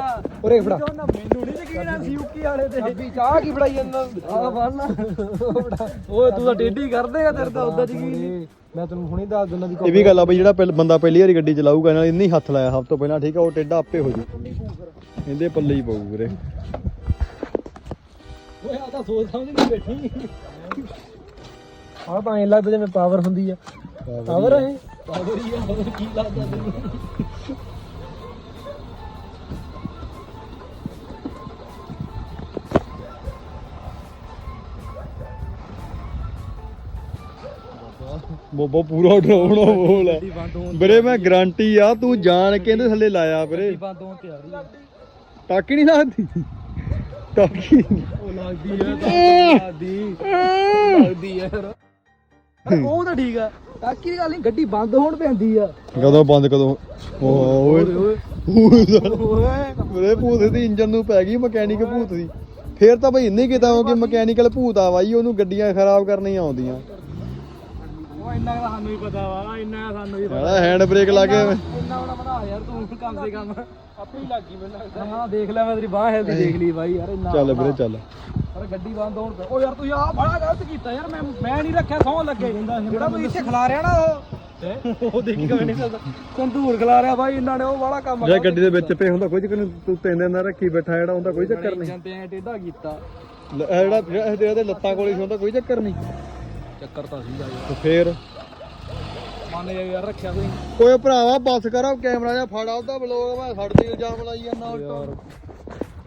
ਉਰੇ ਫੜਾ। ਮੈਨੂੰ ਨਹੀਂ ਯਕੀਨ ਆ ਸਿਊਕੀ ਵਾਲੇ ਤੇ। ਵੀ ਚਾਹ ਕੀ ਫੜਾਈ ਜਾਂਦਾ? ਆ ਫੜਨਾ ਓਏ ਤੂੰ ਤਾਂ ਟੇਢੀ ਕਰਦੇ ਆ ਤੇਰੇ ਤਾਂ ਉਦਾਂ ਯਕੀਨ ਨਹੀਂ ਮੈਂ ਤੈਨੂੰ ਹੁਣੇ ਦੱਸ ਦਿੰਦਾ ਵੀ ਇਹ ਵੀ ਗੱਲ ਆ ਬਈ ਜਿਹੜਾ ਪਹਿਲ- ਬੰਦਾ ਪਹਿਲੀ ਵਾਰੀ ਗੱਡੀ ਚਲਾਊਗਾ ਨਾਲ ਇੰਨੀ ਹੱਥ ਲਾਇਆ ਸਭ ਤੋਂ ਪਹਿਲਾਂ ਠੀਕ ਆ ਉਹ ਟੇਡਾ ਆਪੇ ਹੋ ਜੂ। ਇਹਦੇ ਪੱਲੇ ਹੀ ਪਊ ਵੀਰੇ। ਓਏ ਆ ਤਾਂ ਸੋਚ ਸਮਝ ਨਹੀਂ ਬੈਠੀ। ਆਹ ਤਾਂ ਐਂ ਲੱਗਦਾ ਜਿਵੇਂ ਪਾਵਰ ਹੁੰਦੀ ਆ। ਪਾਵਰ ਆ ਇਹ। ਪਾਗਲ ਹੀ ਆ ਹੋਰ ਕੀ ਲੱਗਦਾ ਤੈਨੂੰ? ਬੋਬੋ ਪੂਰਾ ਡਰਾਉਣਾ ਬੋਲ ਹੈ। ਵੀਰੇ ਮੈਂ ਗਾਰੰਟੀ ਆ ਤੂੰ ਜਾਣ ਕੇ ਇਹਦੇ ਥੱਲੇ ਲਾਇਆ ਵੀਰੇ। ਬੰਦ ਹੋਣ ਤੇ ਆ ਰਹੀ ਆ ਟਾਕੀ ਨਹੀਂ ਲੱਗਦੀ। ਟਾਕੀ ਉਹ ਲੱਗਦੀ ਆ ਲੱਗਦੀ। ਲੱਗਦੀ ਆ ਯਾਰ। ਉਹ ਤਾਂ ਠੀਕ ਆ। ਤਾਕੀ ਦੀ ਗੱਲ ਨਹੀਂ ਗੱਡੀ ਬੰਦ ਹੋਣ ਪੈਂਦੀ ਆ। ਕਦੋਂ ਬੰਦ ਕਦੋਂ? ਓਏ। ਓਏ ਵੀਰੇ ਭੂਤ ਦੀ ਇੰਜਨ ਨੂੰ ਪੈ ਗਈ ਮਕੈਨਿਕ ਭੂਤ ਦੀ। ਫੇਰ ਤਾਂ ਬਈ ਇੰਨੇ ਕੀਤਾ ਕਿ ਮਕੈਨੀਕਲ ਭੂਤ ਆ ਬਾਈ ਉਹਨੂੰ ਗੱਡੀਆਂ ਖਰਾਬ ਕਰਨੀਆਂ ਆਉਂਦੀਆਂ। ਇੰਨਾ ਕੁ ਤਾਂ ਸਾਨੂੰ ਵੀ ਪਤਾ ਵਾ ਇੰਨਾ ਕੁ ਸਾਨੂੰ ਵੀ ਹਣਾ ਹੈਂਡ ਬ੍ਰੇਕ ਲਾ ਕੇ ਇੰਨਾ ਬਣਾ ਬਣਾ ਯਾਰ ਤੂੰ ਕਮ ਸੇ ਕਮ। ਆਪੇ ਹੀ ਲੱਗੀ ਮੈਨੂੰ ਲੱਗਦਾ। ਹਾਂ ਦੇਖ ਲੈ ਮੈਂ ਤੇਰੀ ਬਾਹ ਹਿਲਦੀ ਦੇਖ ਲਈ ਬਾਈ ਯਾਰ ਇੰਨਾ ਚੱਲ ਵੀਰੇ ਚੱਲ। ਪਰ ਗੱਡੀ ਬੰਦ ਹੋਣ ਤੇ ਉਹ ਯਾਰ ਤੂੰ ਆਹ ਬੜਾ ਗਲਤ ਕੀਤਾ ਯਾਰ ਮੈਂ ਮੈਂ ਨਹੀਂ ਰੱਖਿਆ ਸੌਂ ਲੱਗੇ। ਜਿਹੜਾ ਤੂੰ ਇੱਥੇ ਖਿਲਾ ਰਿਹਾ ਨਾ ਉਹ। ਉਹ ਦੇਖੀ ਕਿਵੇਂ ਨਹੀਂ ਚੱਲਦਾ ਸੰਦੂਰ ਖਿਲਾ ਰਿਹਾ ਬਾਈ ਇਹਨਾਂ ਨੇ ਉਹ ਵਾਲਾ ਕੰਮ ਜੇ ਗੱਡੀ ਦੇ ਵਿੱਚ ਪਏ ਹੁੰਦਾ ਕੋਈ ਚੱਕਰ ਨਹੀਂ ਤੂੰ ਤਿੰਨ ਦਿਨ ਦਾ ਰੱਖੀ ਬੈਠਾ ਜਿਹੜਾ ਹੁੰਦਾ ਕੋਈ ਚੱਕਰ ਨਹੀਂ। ਜਾਂਦੇ ਐ ਟੇਢਾ ਕੀਤਾ। ਲ- ਇਹ ਜਿਹੜਾ ਜਿਹੜਾ ਇਹਦੇ ਇਹਦੇ ਲੱਤਾਂ ਕੋਲੇ ਸੀ ਹੁੰਦਾ ਕੋਈ ਚੱਕਰ ਨਹੀਂ। ਚੱਕਰ ਤਾਂ ਸੀਗਾ ਯਾਰ। ਤੇ ਫੇਰ? ਮੰਨ ਜਾ ਯਾਰ ਰੱਖਿਆ ਓਏ ਭਰਾਵਾ ਬੱਸ ਕਰੋ ਕੈਮਰਾ ਜਾਂ ਫੜ ਆਉਦਾ ਬਲੋਗ ਮੈਂ ਸਾਡੇ ਤੇ ਇਲਜ਼ਾਮ ਲਾਈ ਜਾਂਦਾ ਉਲਟਾ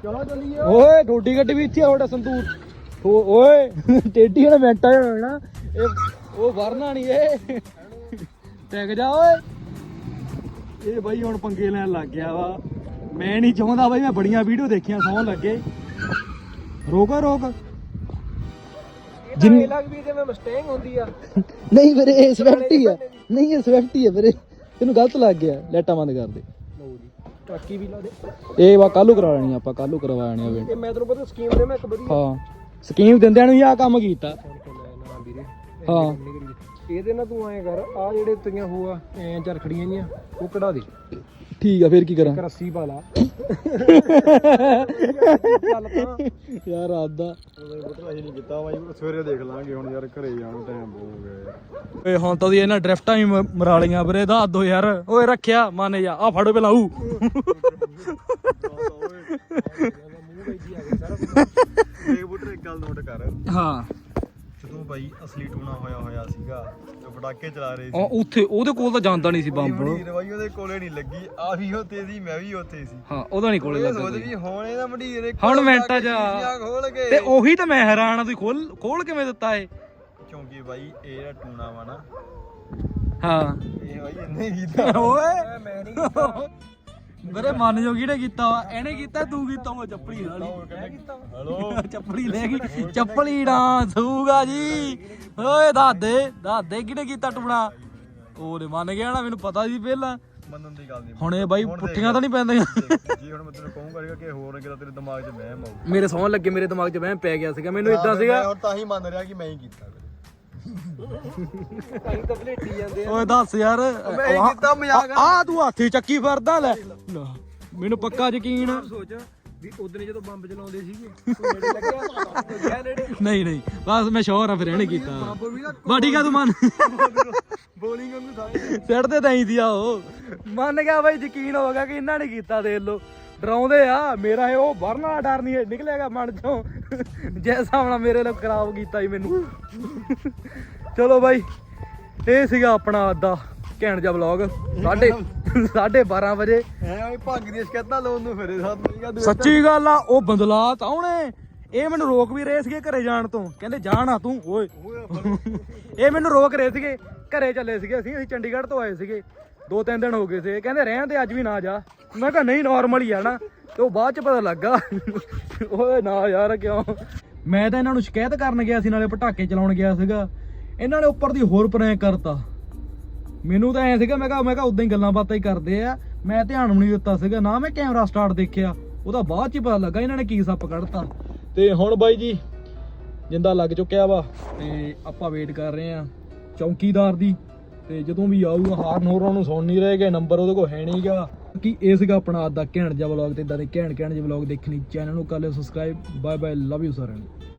ਚਲੋ ਚੱਲੀਏ। ਓਏ ਤੁਹਾਡੀ ਗੱਡੀ ਵੀ ਇੱਥੇ ਆ ਤੁਹਾਡਾ ਸੰਦੂਰ। ਓਏ ਟੇਢੀ ਵਾਲਾ ਮਿੰਟਾਂ ਚ ਹੋਣਾ ਇਹ ਉਹ ਵਰਨਾ ਨਹੀਂ ਇਹ। ਟਿਕ ਜਾ ਓਏ। ਇਹ ਬਾਈ ਹੁਣ ਪੰਗੇ ਲੈਣ ਲੱਗ ਗਿਆ ਵਾ। ਮੈਂ ਨਹੀਂ ਚਾਹੁੰਦਾ ਬਾਈ ਮੈਂ ਬੜੀਆਂ ਵੀਡੀਓ ਦੇਖੀਆਂ ਸੌਂ ਲੱਗੇ। ਰੋਕੋ ਰੋਕ। ਜਿੰਨੀ ਲੱਗ ਵੀ ਜਿਵੇਂ ਮਸਟੈਂਗ ਹੁੰਦੀ ਆ। ਨਹੀਂ ਵੀਰੇ ਇਹ ਸਵਿਫਟ ਹੀ ਆ। ਨਹੀਂ ਇਹ ਸਵਿਫਟ ਹੀ ਆ ਵੀਰੇ। ਤੈਨੂੰ ਗਲਤ ਲੱਗ ਗਿਆ ਲਾਈਟਾਂ ਬੰਦ ਕਰ ਦੇ। ਟਾਕੀ ਵੀ ਲਾ ਦੇ। ਇਹ ਵਾ ਕੱਲੂ ਕਰਾ ਲੈਣੀ ਆਪਾਂ ਕੱਲੂ ਕਰਵਾ ਲੈਣੀ ਆ ਇਹ ਮੈਂ ਤੈਨੂੰ ਪਤਾ ਸਕੀਮ ਦੇ ਮੈਂ ਇੱਕ ਵਧੀਆ ਹਾਂ ਸਕੀਮ ਦਿੰਦਿਆਂ ਨੂੰ ਹੀ ਆ ਕੰਮ ਕੀਤਾ। ਹਾਂ। ਇਹਦੇ ਨਾਲ ਤੂੰ ਐਂ ਕਰ ਆ ਜਿਹੜੇ ਤੇਰੀਆਂ ਹੋਆ ਐਂ ਚਰ ਖੜੀਆਂ ਜੀਆਂ ਉਹ ਕਢਾ ਦੇ। ਠੀਕ ਆ ਫੇਰ ਕੀ ਕਰਾਂ? ਇੱਕ ਰੱਸੀ ਪਾ ਲਾ। ਚੱਲ ਯਾਰ ਆਦਾ ਉਹਦੇ ਪੁੱਤ ਅਸੀਂ ਨਹੀਂ ਕੀਤਾ ਬਾਈ ਸਵੇਰੇ ਦੇਖ ਲਾਂਗੇ ਹੁਣ ਯਾਰ ਘਰੇ ਜਾਣ ਨੂੰ ਟਾਈਮ ਹੋ ਗਿਆ ਯਾਰ ਓਏ ਹੁਣ ਤਾਂ ਉਹਦੀ ਇਹਨਾਂ ਡਰਿਫਟਾਂ ਹੀ ਮ- ਮਰਾ ਲੀਆਂ ਵੀਰੇ ਦੱਸ ਦੋ ਯਾਰ। ਓਏ ਰੱਖਿਆ ਮੰਨ ਜਾ ਆ ਫੜੋ ਪਹਿਲਾਂ ਊ ਦੇਖ ਬੁੱਟਰ ਇੱਕ ਗੱਲ ਨੋਟ ਕਰ। ਹਾਂ। ਜਦੋਂ ਬਾਈ ਅਸਲੀ ਟੂਣਾ ਹੋਇਆ ਹੋਇਆ ਸੀਗਾ ਪਟਾਕੇ ਚਲਾ ਰਹੇ ਸੀ। ਉਹ ਉੱਥੇ ਉਹਦੇ ਕੋਲ ਤਾਂ ਜਾਂਦਾ ਨਹੀਂ ਸੀ ਬੰਬ। ਬਾਈ ਉਹਦੇ ਕੋਲੇ ਨਹੀਂ ਲੱਗੀ। ਆ ਵੀ ਉੱਥੇ ਸੀ ਮੈਂ ਵੀ ਉੱਥੇ ਸੀ। ਹਾਂ ਉਹਦਾ ਨਹੀਂ ਕੋਲੇ ਲੱਗਾ ਸੋਚ। ਵੀ ਹੁਣ ਇਹਦਾ ਮੰਡੀਰ ਇੱਕ ਹੁਣ ਮਿੰਟਾਂ ਜਾ ਖੋਲ ਕੇ। ਤੇ ਉਹੀ ਤਾਂ ਮੈਂ ਹੈਰਾਨ ਆ ਤੁਸੀਂ ਖੋਲ ਖੋਲ ਕਿਵੇਂ ਦਿੱਤਾ ਏ ਕਿਉਂਕਿ ਬਾਈ ਇਹ ਜਿਹੜਾ ਟੂਣਾ ਵਾ ਨਾ। ਹਾਂ। ਇਹ ਬਾਈ ਇਹਨੇ ਕੀਤਾ। ਓਏ। ਮੈਂ ਨਹੀਂ ਵੀਰੇ ਮੰਨ ਜੋ ਕਿਹਨੇ ਕੀਤਾ ਵਾ? ਇਹਨੇ ਕੀਤਾ ਤੂੰ ਕੀਤਾ ਉਹ ਚੱਪੜੀ ਨਾਲ ਹਲੋ ਚੱਪੜੀ ਲੈ ਗਈ। ਚੱਪੜੀ ਡਾਂਸ ਹੋਊਗਾ ਜੀ। ਓਏ ਦਾਦੇ ਦਾਦੇ ਕਿਹਨੇ ਕੀਤਾ ਟੁਣਾ ਉਹਨੇ ਮੰਨ ਗਿਆ ਨਾ ਮੈਨੂੰ ਪਤਾ ਸੀ ਪਹਿਲਾਂ। ਮੰਨਣ ਦੀ ਗੱਲ ਨਹੀਂ। ਹੁਣ ਇਹ ਬਾਈ ਪੁੱਠੀਆਂ ਤਾਂ ਨਹੀਂ ਪੈਂਦੀਆਂ। ਜੀ ਹੁਣ ਮੈਂ ਤੈਨੂੰ ਕਹੂੰਗਾ ਕਿ ਹੋਰ ਕਿਤੇ ਤੇਰੇ ਦਿਮਾਗ 'ਚ ਵਹਿਮ ਆਊ। ਮੇਰੇ ਸੌਣ ਲੱਗੇ ਮੇਰੇ ਦਿਮਾਗ 'ਚ ਵਹਿਮ ਪੈ ਗਿਆ ਸੀਗਾ ਮੈਨੂੰ ਇਦਾਂ ਮੈਂ ਸੀਗਾ। ਹੁਣ ਤਾਂ ਹੀ ਮੰਨ ਰਿਹਾ ਕਿ ਮੈਂ ਹੀ ਕੀਤਾ ਤਾਂ ਤਾਂ ਭਲੇਟੀ ਜਾਂਦੇ ਓਏ ਦੱਸ ਯਾਰ ਮੈਂ ਇਹ ਕੀਤਾ ਮਜ਼ਾਕ ਆ। ਤੂੰ ਹਾਥੀ ਚੱਕੀ ਫਿਰਦਾ ਲੈ। ਲੈ, ਮੈਨੂੰ ਪੱਕਾ ਯਕੀਨ ਆ। ਸੋਚ ਵੀ ਉਦੋਂ ਜਦੋਂ ਬੰਬ ਚਲਾਉਂਦੇ ਸੀਗੇ ਤੂੰ ਨੇੜੇ ਲੱਗਿਆ? ਗਿਆ ਨੇੜੇ? ਨਹੀਂ ਨਹੀਂ ਬਸ ਮੈਂ ਸ਼ੋਰ ਆ ਫਿਰ ਇਹਨੇ ਕੀਤਾ। ਬਾ ਠੀਕ ਆ ਤੂੰ ਮੰਨ। ਬੋਲਿੰਗ ਵਾਂਗੂ ਸਾਰੇ। ਸਿਰ ਤੇ ਹੀ ਸੀ ਆ ਉਹ। ਮੰਨ ਗਿਆ ਬਾਈ ਯਕੀਨ ਹੋ ਗਿਆ ਕਿ ਇਹਨਾਂ ਨੇ ਕੀਤਾ ਦੇਖ ਲੋ ਡਰਾਉਂਦੇ ਆ। ਮੇਰਾ ਇਹ ਉਹ ਵਰਨ ਡਰ ਨਹੀਂ ਨਿਕਲੇਗਾ ਮਨ ਚੋਂ। ਜੇ ਸਾਹਮਣਾ ਮੇਰੇ ਲਈ ਖਰਾਬ ਕੀਤਾ ਹੀ ਮੈਨੂੰ। ਚਲੋ ਬਾਈ ਇਹ ਸੀਗਾ ਆਪਣਾ ਅੱਦਾ ਘੈਂਟ ਜਿਹਾ ਵਲੌਗ ਸਾਢੇ 12:30 ਵਜੇ। ਐ ਓਏ ਭੱਗ ਦੀਆਂ ਸ਼ਿਕਾਇਤਾਂ ਲਾਉਣ ਨੂੰ ਫਿਰੇ ਸਾਥ ਸੱਚੀ ਗੱਲ ਆ ਉਹ ਬਦਲਾ ਤਾਂ ਉਹਨੇ। ਇਹ ਮੈਨੂੰ ਰੋਕ ਵੀ ਰਹੇ ਸੀਗੇ ਘਰੇ ਜਾਣ ਤੋਂ। ਕਹਿੰਦੇ ਜਾ ਨਾ ਤੂੰ ਓਏ। ਇਹ ਮੈਨੂੰ ਰੋਕ ਰਹੇ ਸੀਗੇ। ਘਰੇ ਚੱਲੇ ਸੀਗੇ ਅਸੀਂ ਅਸੀਂ ਚੰਡੀਗੜ੍ਹ ਤੋਂ ਆਏ ਸੀਗੇ। ਦੋ ਤਿੰਨ ਦਿਨ ਹੋ ਗਏ ਸੀ। ਕਹਿੰਦੇ ਰਹਿਣ ਤੇ ਅੱਜ ਵੀ ਨਾ ਜਾ। ਮੈਂ ਕਿਹਾ, ਨਹੀਂ ਨਾਰਮਲ ਹੀ ਆ ਨਾ। ਤੇ ਉਹ ਬਾਅਦ ਚ ਪਤਾ ਲੱਗਾ। ਓਏ ਨਾ ਯਾਰ, ਕਿਉਂ? ਮੈਂ ਤਾਂ ਇਹਨਾਂ ਨੂੰ ਸ਼ਿਕਾਇਤ ਕਰਨ ਗਿਆ ਸੀ, ਨਾਲੇ ਪਟਾਕੇ ਚਲਾਉਣ ਗਿਆ ਸੀਗਾ। ਇਹਨਾਂ ਨੇ ਉੱਪਰ ਦੀ ਹੋਰ ਪ੍ਰੈਂਕ ਕਰਤਾ। ਮੈਨੂੰ ਤਾਂ ਐ ਸੀਗਾ, ਮੈਂ ਕਿਹਾ ਮੈਂ ਕਿਹਾ ਉਦਾਂ ਹੀ ਗੱਲਾਂ ਬਾਤਾਂ ਹੀ ਕਰਦੇ ਆ। ਮੈਂ ਧਿਆਨ ਵੀ ਨਹੀਂ ਦਿੱਤਾ ਸੀਗਾ। ਨਾ ਮੈਂ ਕੈਮਰਾ ਸਟਾਰਟ ਦੇਖਿਆ। ਉਹਦਾ ਬਾਅਦ ਚ ਹੀ ਪਤਾ ਲੱਗਾ, ਇਹਨਾਂ ਨੇ ਕੀ ਸੱਪ ਕੱਢਤਾ। ਤੇ ਹੁਣ ਬਾਈ ਜੀ, ਜਿੰਦਾ ਲੱਗ ਚੁੱਕਿਆ ਵਾ, ਤੇ ਆਪਾਂ ਵੇਟ ਕਰ ਰਹੇ ਆ ਚੌਕੀਦਾਰ ਦੀ। ਤੇ ਜਦੋਂ ਵੀ ਆਊਗਾ, ਹਾਰਨ ਹੋਰਾਂ ਨੂੰ ਸੁਣ ਨਹੀਂ ਰਹੇਗਾ, ਨੰਬਰ ਉਹਦੇ ਕੋਲ ਹੈ ਨਹੀਂਗਾ ਕਿ ਇਹ ਸੀਗਾ ਆਪਣਾ ਅੱਜ ਦਾ ਘੈਂਟ ਜਿਹਾ ਵਲੌਗ ਤੇ ਇਦਾਂ ਦੇ ਘੈਂਟ ਘੈਂਟ ਜਿਹਾ ਵਲੌਗ ਦੇਖਣੀ ਚੈਨਲ ਨੂੰ ਕਰ ਲਿਓ subscribe bye bye love you ਸਾਰਿਆਂ ਨੂੰ।